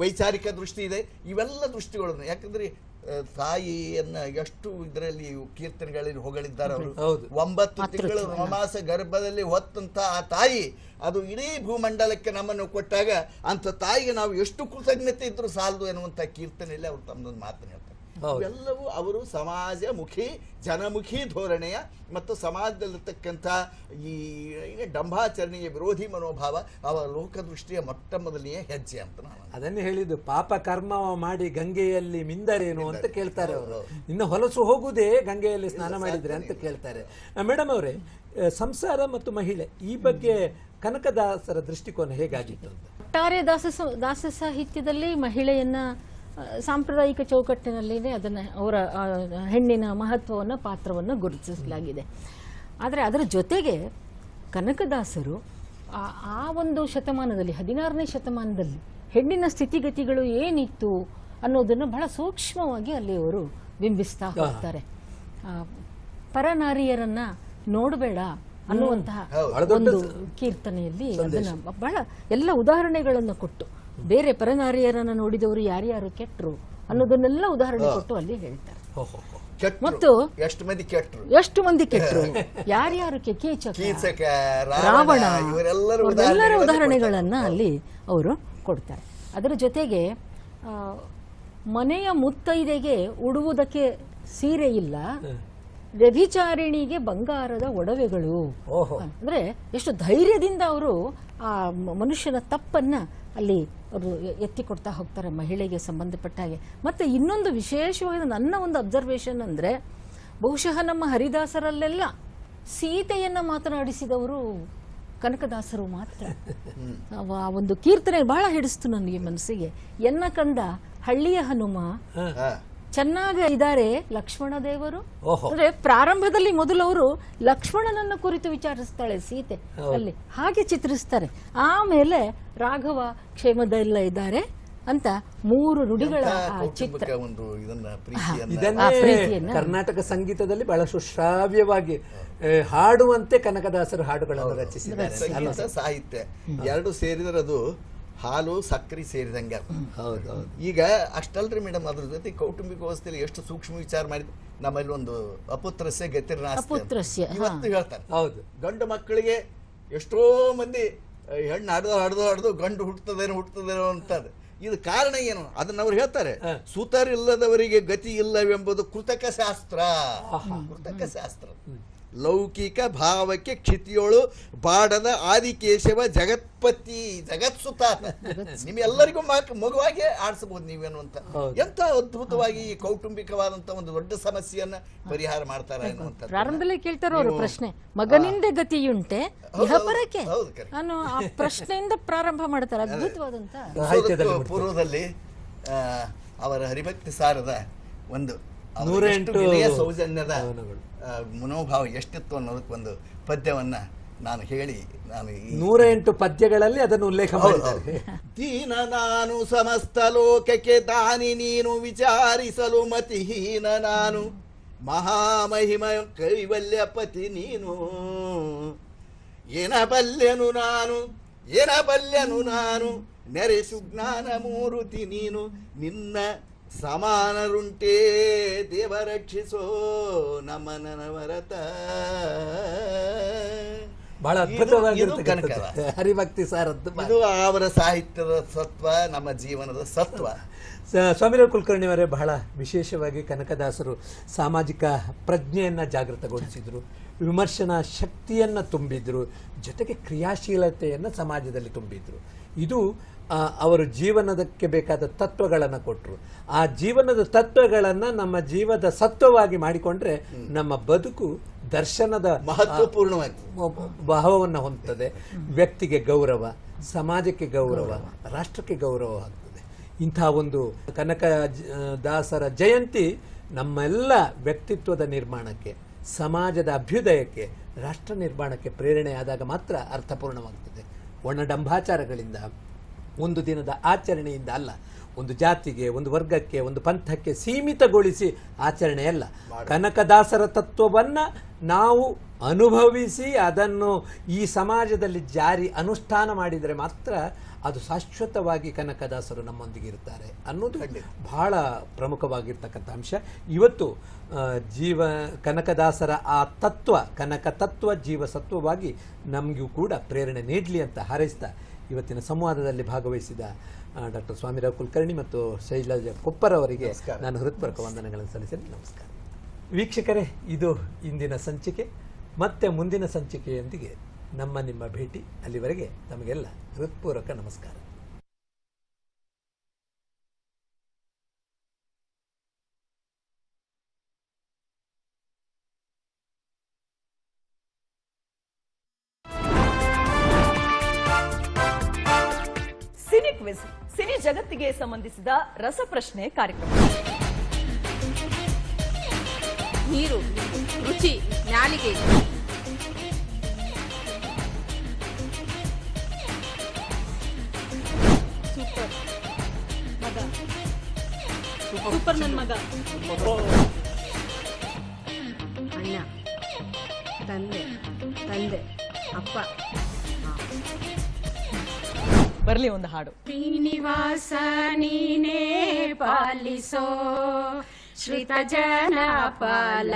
ವೈಚಾರಿಕ ದೃಷ್ಟಿ ಇದೆ. ಇವೆಲ್ಲ ದೃಷ್ಟಿಗಳನ್ನು. ಯಾಕಂದ್ರೆ ತಾಯಿಯನ್ನ ಎಷ್ಟು ಇದರಲ್ಲಿ ಕೀರ್ತನೆಗಳಲ್ಲಿ ಹೊಗಳಿದ್ದಾರೆ ಅವರು. ಒಂಬತ್ತು. ತಿಂಗಳು ರೋಮಾಸ ಗರ್ಭದಲ್ಲಿ ಹೊತ್ತಂತ ಆ ತಾಯಿ ಅದು ಇಡೀ ಭೂಮಂಡಲಕ್ಕೆ ನಮ್ಮನ್ನು ಕೊಟ್ಟಾಗ ಅಂತ ತಾಯಿಗೆ ನಾವು ಎಷ್ಟು ಕೃತಜ್ಞತೆ ಇದ್ರೂ ಸಾಲದು ಎನ್ನುವಂತ ಕೀರ್ತನೆಯಲ್ಲಿ ಅವ್ರು ತಮ್ಮದೊಂದು ಮಾತನ್ನು ಹೇಳ್ತಾರೆ. ಇವೆಲ್ಲವೂ ಅವರು ಸಮಾಜಮುಖಿ ಜನಮುಖಿ ಧೋರಣೆಯ ಮತ್ತು ಸಮಾಜದಲ್ಲಿರ್ತಕ್ಕಂಥ ಈ ಈ ಡಂಭಾಚರಣೆಯ ವಿರೋಧಿ ಮನೋಭಾವ ಅವರ ಲೋಕದೃಷ್ಟಿಯ ಮೊಟ್ಟ ಮೊದಲನೆಯ ಹೆಜ್ಜೆ ಅಂತ ನಾನು ಅದನ್ನೇ ಹೇಳಿದ್ದು ಪಾಪ ಕರ್ಮ ಮಾಡಿ ಗಂಗೆಯಲ್ಲಿ ಮಿಂದರೇನು ಅಂತ ಕೇಳ್ತಾರೆ ಅವರು. ಇನ್ನು ಹೊಲಸು ಹೋಗುವುದೇ ಗಂಗೆಯಲ್ಲಿ ಸ್ನಾನ ಮಾಡಿದ್ರೆ ಅಂತ ಕೇಳ್ತಾರೆ. ಮೇಡಮ್ ಅವರೇ ಸಂಸಾರ ಮತ್ತು ಮಹಿಳೆ ಈ ಬಗ್ಗೆ ಕನಕದಾಸರ ದೃಷ್ಟಿಕೋನ ಹೇಗಾಗಿತ್ತು ಅಂತ? ಒಟ್ಟಾರೆ ದಾಸ ದಾಸ ಸಾಹಿತ್ಯದಲ್ಲಿ ಮಹಿಳೆಯನ್ನ ಸಾಂಪ್ರದಾಯಿಕ ಚೌಕಟ್ಟಿನಲ್ಲಿನೇ ಅದನ್ನ ಅವರ ಹೆಣ್ಣಿನ ಮಹತ್ವವನ್ನು ಪಾತ್ರವನ್ನು ಗುರುತಿಸಲಾಗಿದೆ. ಆದರೆ ಅದರ ಜೊತೆಗೆ ಕನಕದಾಸರು ಆ ಒಂದು ಶತಮಾನದಲ್ಲಿ ಹದಿನಾರನೇ ಶತಮಾನದಲ್ಲಿ ಹೆಣ್ಣಿನ ಸ್ಥಿತಿಗತಿಗಳು ಏನಿತ್ತು ಅನ್ನೋದನ್ನು ಬಹಳ ಸೂಕ್ಷ್ಮವಾಗಿ ಅಲ್ಲಿ ಅವರು ಬಿಂಬಿಸ್ತಾ ಹೋಗ್ತಾರೆ. ಪರನಾರಿಯರನ್ನ ನೋಡಬೇಡ ಅನ್ನುವಂತಹ ಒಂದು ಕೀರ್ತನೆಯಲ್ಲಿ ಅದನ್ನು ಬಹಳ ಎಲ್ಲ ಉದಾಹರಣೆಗಳನ್ನು ಕೊಟ್ಟು ಬೇರೆ ಪರನಾರಿಯರನ್ನ ನೋಡಿದವರು ಯಾರ್ಯಾರು ಕೆಟ್ಟರು ಅನ್ನೋದನ್ನೆಲ್ಲ ಉದಾಹರಣೆ ಕೊಟ್ಟು ಅಲ್ಲಿ ಹೇಳ್ತಾರೆ. ಮತ್ತು- ಎಷ್ಟು ಮಂದಿ ಕೆಟ್ಟರು ಎಷ್ಟು ಮಂದಿ ಕೆಟ್ಟರು ಯಾರ್ಯಾರು ಕೀಚಕ ರಾವಣ ಇವರೆಲ್ಲರ ಉದಾಹರಣೆಗಳನ್ನು ಉದಾಹರಣೆಗಳನ್ನ ಅಲ್ಲಿ ಅವರು ಕೊಡ್ತಾರೆ. ಅದರ ಜೊತೆಗೆ ಮನೆಯ ಮುತ್ತೈದೆಗೆ ಉಡುವುದಕ್ಕೆ ಸೀರೆ ಇಲ್ಲ ವ್ಯಭಿಚಾರಿಣಿಗೆ ಬಂಗಾರದ ಒಡವೆಗಳು. ಅಂದ್ರೆ ಎಷ್ಟು ಧೈರ್ಯದಿಂದ ಅವರು ಆ ಮನುಷ್ಯನ ತಪ್ಪನ್ನು ಅಲ್ಲಿ ಅವರು ಎತ್ತಿ ಕೊಡ್ತಾ ಹೋಗ್ತಾರೆ ಮಹಿಳೆಗೆ ಸಂಬಂಧಪಟ್ಟ ಹಾಗೆ. ಮತ್ತು ಇನ್ನೊಂದು ವಿಶೇಷವಾದ ನನ್ನ ಒಂದು ಅಬ್ಸರ್ವೇಷನ್ ಅಂದರೆ ಬಹುಶಃ ನಮ್ಮ ಹರಿದಾಸರಲ್ಲೆಲ್ಲ ಸೀತೆಯನ್ನು ಮಾತನಾಡಿಸಿದವರು ಕನಕದಾಸರು ಮಾತ್ರ. ಆ ಒಂದು ಕೀರ್ತನೆ ಬಹಳ ಹಿಡಿಸ್ತು ನನಗೆ ಮನಸ್ಸಿಗೆ. ಎನ್ನ ಕಂದ ಹಳ್ಳಿಯ ಹನುಮ. ಚೆನ್ನಾಗ ಇದ್ದಾರೆ ಲಕ್ಷ್ಮಣ ದೇವರು. ಓಹೋ. ಅಂದ್ರೆ ಪ್ರಾರಂಭದಲ್ಲಿ ಮೊದಲು ಅವರು ಲಕ್ಷ್ಮಣನನ್ನ ಕುರಿತು ವಿಚಾರಿಸ್ತಾಳೆ ಸೀತೆ. ಅಲ್ಲಿ ಹಾಗೆ ಚಿತ್ರಿಸ್ತಾರೆ. ಆಮೇಲೆ ರಾಘವ ಕ್ಷೇಮದಲ್ಲ ಇದ್ದಾರೆ ಅಂತ ಮೂರು ರುಡಿಗಳ ಆ ಚಿತ್ರ. ಒಂದು ಇದನ್ನ ಪ್ರೀತಿಯನ್ನ. ಇದನ್ನೇ ಪ್ರೀತಿಯನ್ನ- ಕರ್ನಾಟಕ ಸಂಗೀತದಲ್ಲಿ ಬಹಳಷ್ಟು ಶ್ರಾವ್ಯವಾಗಿ ಹಾಡುವಂತೆ ಕನಕದಾಸರು ಹಾಡುಗಳನ್ನು ರಚಿಸಿದ್ದಾರೆ. ಸಂಗೀತ ಸಾಹಿತ್ಯ ಎರಡು ಸೇರಿದ್ರೆ ಅದು ಹಾಲು ಸಕ್ಕರೆ ಸೇರಿದಂಗೆ. ಹೌದು ಹೌದು. ಈಗ ಅಷ್ಟಲ್ರಿ ಮೇಡಮ್ ಅದ್ರ ಜೊತೆ ಕೌಟುಂಬಿಕ ವ್ಯವಸ್ಥೆಯಲ್ಲಿ ಎಷ್ಟು ಸೂಕ್ಷ್ಮ ವಿಚಾರ ಮಾಡಿದ್ರು ನಮ್ಮಲ್ಲಿ ಒಂದು ಅಪುತ್ರಸ್ಯ ಗತಿರ್ನಾಸ್ತಿ. ಅಪುತ್ರಸ್ಯ, ಇವತ್ತು ಹೇಳ್ತಾರೆ. ಹೌದು. ಗಂಡು ಮಕ್ಕಳಿಗೆ ಎಷ್ಟೋ ಮಂದಿ ಹೆಣ್ಣು ಹಡ್ದು ಹಡ್ದು ಹಡ್ದು ಗಂಡು ಹುಟ್ಟುತ್ತದೇನೋ ಹುಟ್ಟುತ್ತದೇನೋ ಅಂತದ್ ಇದು ಕಾರಣ ಏನು? ಅದನ್ನ ಅವ್ರು ಹೇಳ್ತಾರೆ. ಸೂತರಿಲ್ಲದವರಿಗೆ ಸುತರಿಲ್ಲದವರಿಗೆ ಗತಿ ಇಲ್ಲವೆಂಬುದು ಕೃತಕ ಶಾಸ್ತ್ರ. ಕೃತಕ ಶಾಸ್ತ್ರ. ಲೌಕಿಕ ಭಾವಕ್ಕೆ ಕ್ಷಿತಿಯೋಳು ಬಾಡನ ಆದಿಕೇಶವ ಜಗತ್ಪತಿ ಜಗತ್ಸುತ. ನಿಮ್ಮೆಲ್ಲರಿಗೂ ಮಕ್- ಮಗುವಾಗೆ ಆಡಿಸಬಹುದು ನೀವೇನು ಅಂತ. ಎಂತ ಅದ್ಭುತವಾಗಿ ಈ ಕೌಟುಂಬಿಕವಾದಂತ ಒಂದು ದೊಡ್ಡ ಸಮಸ್ಯೆಯನ್ನ ಪರಿಹಾರ ಮಾಡ್ತಾರೆ ಅನ್ನುವಂತ ಪ್ರಾರಂಭದಲ್ಲಿ ಕೇಳ್ತಾರೋ ಅವರು ಪ್ರಶ್ನೆ. ಮಗನಿಂದ ಗತಿಯುಂಟೆ ಇಹಪರಕ್ಕೆ. ಹೌದು, correct. ನಾನು ಆ ಪ್ರಶ್ನೆಯಿಂದ ಪ್ರಾರಂಭ ಮಾಡ್ತಾರೆ. ಅದ್ಭುತವಾದಂತ ಸಾಹಿತ್ಯದಲ್ಲಿ ಪೂರ್ವದಲ್ಲಿ ಆ, ಅವರ ಹರಿಭಕ್ತಿ ಸಾರದ ಒಂದು ಅವರ ನೂರ ಎಷ್ಟು ಎಂಟು ವಿನಯ ಸೌಜನ್ಯದ. ಮನೋಭಾವ ಎಷ್ಟಿತ್ತು ಅನ್ನೋದಕ್ಕೆ ಒಂದು ಪದ್ಯವನ್ನು ನಾನು ಹೇಳಿ ನಾನು ನೂರ ಎಂಟು ಪದ್ಯಗಳಲ್ಲಿ ಅದನ್ನು ಉಲ್ಲೇಖ ಮಾಡಿದ್ದಾರೆ. ದೀನ ನಾನು ಸಮಸ್ತ ಲೋಕಕ್ಕೆ ದಾನಿ ನೀನು ವಿಚಾರಿಸಲು ಮತಿಹೀನ ನಾನು. ಮಹಾಮಹಿಮ ಕೈವಲ್ಯಪತಿ ನೀನು. ಏನಬಲ್ಯನು ನಾನು ಏನಬಲ್ಯನು ನಾನು. ನೆರೆ ಜ್ಞಾನ ಮೂರುತಿ ನೀನು. ನಿನ್ನ ಸಮಾನರುಂಟೇ ದೇವ ರಕ್ಷಿಸೋ ನಮ್ಮ ನನವರತ ಬಹಳ ಅದ್ಭುತವಾಗಿರುತ್ತೆ ಕನಕ ಹರಿಭಕ್ತಿ ಸಾರದ್ದು ಇದು ಅವರ ಸಾಹಿತ್ಯದ ಸತ್ವ ನಮ್ಮ ಜೀವನದ ಸತ್ವ. ಸ್ವಾಮಿರ ಕುಲಕರ್ಣಿ ಅವರೇ ಬಹಳ ವಿಶೇಷವಾಗಿ ಕನಕದಾಸರು ಸಾಮಾಜಿಕ ಪ್ರಜ್ಞೆಯನ್ನು ಜಾಗೃತಗೊಳಿಸಿದರು ವಿಮರ್ಶನಾ ಶಕ್ತಿಯನ್ನು ತುಂಬಿದ್ರು ಜೊತೆಗೆ ಕ್ರಿಯಾಶೀಲತೆಯನ್ನು ಸಮಾಜದಲ್ಲಿ ತುಂಬಿದ್ರು. ಇದು ಅವರು ಜೀವನದಕ್ಕೆ ಬೇಕಾದ ತತ್ವಗಳನ್ನು ಕೊಟ್ಟರು ಆ ಜೀವನದ ತತ್ವಗಳನ್ನು ನಮ್ಮ ಜೀವದ ಸತ್ವವಾಗಿ ಮಾಡಿಕೊಂಡ್ರೆ ನಮ್ಮ ಬದುಕು ದರ್ಶನದ ಮಹತ್ವಪೂರ್ಣವಾಗಿ ಭಾವವನ್ನು ಹೊಂದ್ತದೆ. ವ್ಯಕ್ತಿಗೆ ಗೌರವ ಸಮಾಜಕ್ಕೆ ಗೌರವ ರಾಷ್ಟ್ರಕ್ಕೆ ಗೌರವ ಆಗ್ತದೆ. ಇಂಥ ಒಂದು ಕನಕ ದಾಸರ ಜಯಂತಿ ನಮ್ಮೆಲ್ಲ ವ್ಯಕ್ತಿತ್ವದ ನಿರ್ಮಾಣಕ್ಕೆ ಸಮಾಜದ ಅಭ್ಯುದಯಕ್ಕೆ ರಾಷ್ಟ್ರ ನಿರ್ಮಾಣಕ್ಕೆ ಪ್ರೇರಣೆಯಾದಾಗ ಮಾತ್ರ ಅರ್ಥಪೂರ್ಣವಾಗ್ತದೆ. ಒಣಡಂಬಾಚಾರಗಳಿಂದ ಒಂದು ದಿನದ ಆಚರಣೆಯಿಂದ ಅಲ್ಲ. ಒಂದು ಜಾತಿಗೆ ಒಂದು ವರ್ಗಕ್ಕೆ ಒಂದು ಪಂಥಕ್ಕೆ ಸೀಮಿತಗೊಳಿಸಿ ಆಚರಣೆಯಲ್ಲ ಕನಕದಾಸರ ತತ್ವವನ್ನು ನಾವು ಅನುಭವಿಸಿ ಅದನ್ನು ಈ ಸಮಾಜದಲ್ಲಿ ಜಾರಿ ಅನುಷ್ಠಾನ ಮಾಡಿದರೆ ಮಾತ್ರ ಅದು ಶಾಶ್ವತವಾಗಿ ಕನಕದಾಸರು ನಮ್ಮೊಂದಿಗೆ ಇರ್ತಾರೆ ಅನ್ನೋದು ಬಹಳ ಪ್ರಮುಖವಾಗಿರ್ತಕ್ಕಂಥ ಅಂಶ. ಇವತ್ತು ಜೀವ ಕನಕದಾಸರ ಆ ತತ್ವ ಕನಕ ತತ್ವ ಜೀವಸತ್ವವಾಗಿ ನಮಗೂ ಕೂಡ ಪ್ರೇರಣೆ ನೀಡಲಿ ಅಂತ ಹಾರೈಸ್ತಾ ಇವತ್ತಿನ ಸಂವಾದದಲ್ಲಿ ಭಾಗವಹಿಸಿದ ಡಾಕ್ಟರ್ ಸ್ವಾಮಿರಾವ್ ಕುಲಕರ್ಣಿ ಮತ್ತು ಶೈಲಜಾ ಕೊಪ್ಪರ್ ಅವರಿಗೆ ನಾನು ಹೃತ್ಪೂರ್ವಕ ವಂದನೆಗಳನ್ನು ಸಲ್ಲಿಸಿ ನಮಸ್ಕಾರ. ವೀಕ್ಷಕರೇ ಇದು ಇಂದಿನ ಸಂಚಿಕೆ ಮತ್ತೆ ಮುಂದಿನ ಸಂಚಿಕೆಯೊಂದಿಗೆ ನಮ್ಮ ನಿಮ್ಮ ಭೇಟಿ ಅಲ್ಲಿವರೆಗೆ. ತಮಗೆಲ್ಲ ಹೃತ್ಪೂರ್ವಕ ನಮಸ್ಕಾರ. ಜಗತ್ತಿಗೆ ಸಂಬಂಧಿಸಿದ ರಸಪ್ರಶ್ನೆ ಕಾರ್ಯಕ್ರಮ. ನೀರು ರುಚಿ ನಾಲಿಗೆ ಸೂಪರ್. ಮಗ. ಸೂಪರ್. ನನ್ನ ಮಗ. ಅಣ್ಣ ತಂದೆ ತಂದೆ ಅಪ್ಪ. ಬರ್ಲಿ ಒಂದು ಹಾಡು. ಶ್ರೀನಿವಾಸ ನೀನೇ ಪಾಲಿಸೋ ಶ್ರಿತ ಜನ ಪಾಲ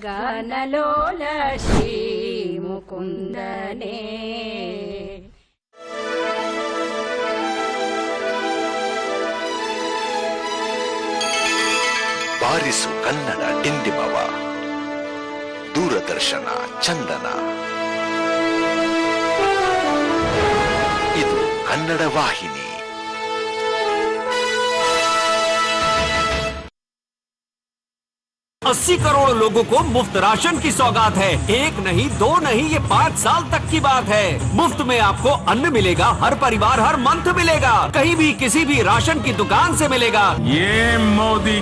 ಗಾನಲೋಲ ಶ್ರೀ ಮುಕುಂದನೇ. ಬಾರಿಸು ಕನ್ನಡ ಡಿಂಡಿಮವ ದೂರದರ್ಶನ ಚಂದನ. ಕನ್ನಡ ವಾಹಿನಿ अस्सी करोड़ लोगों को मुफ्त राशन की सौगात है एक नहीं दो नहीं ये पाँच साल तक की बात है मुफ्त में आपको अन्न मिलेगा हर परिवार हर मंथ मिलेगा कहीं भी किसी भी राशन की दुकान से मिलेगा ये मोदी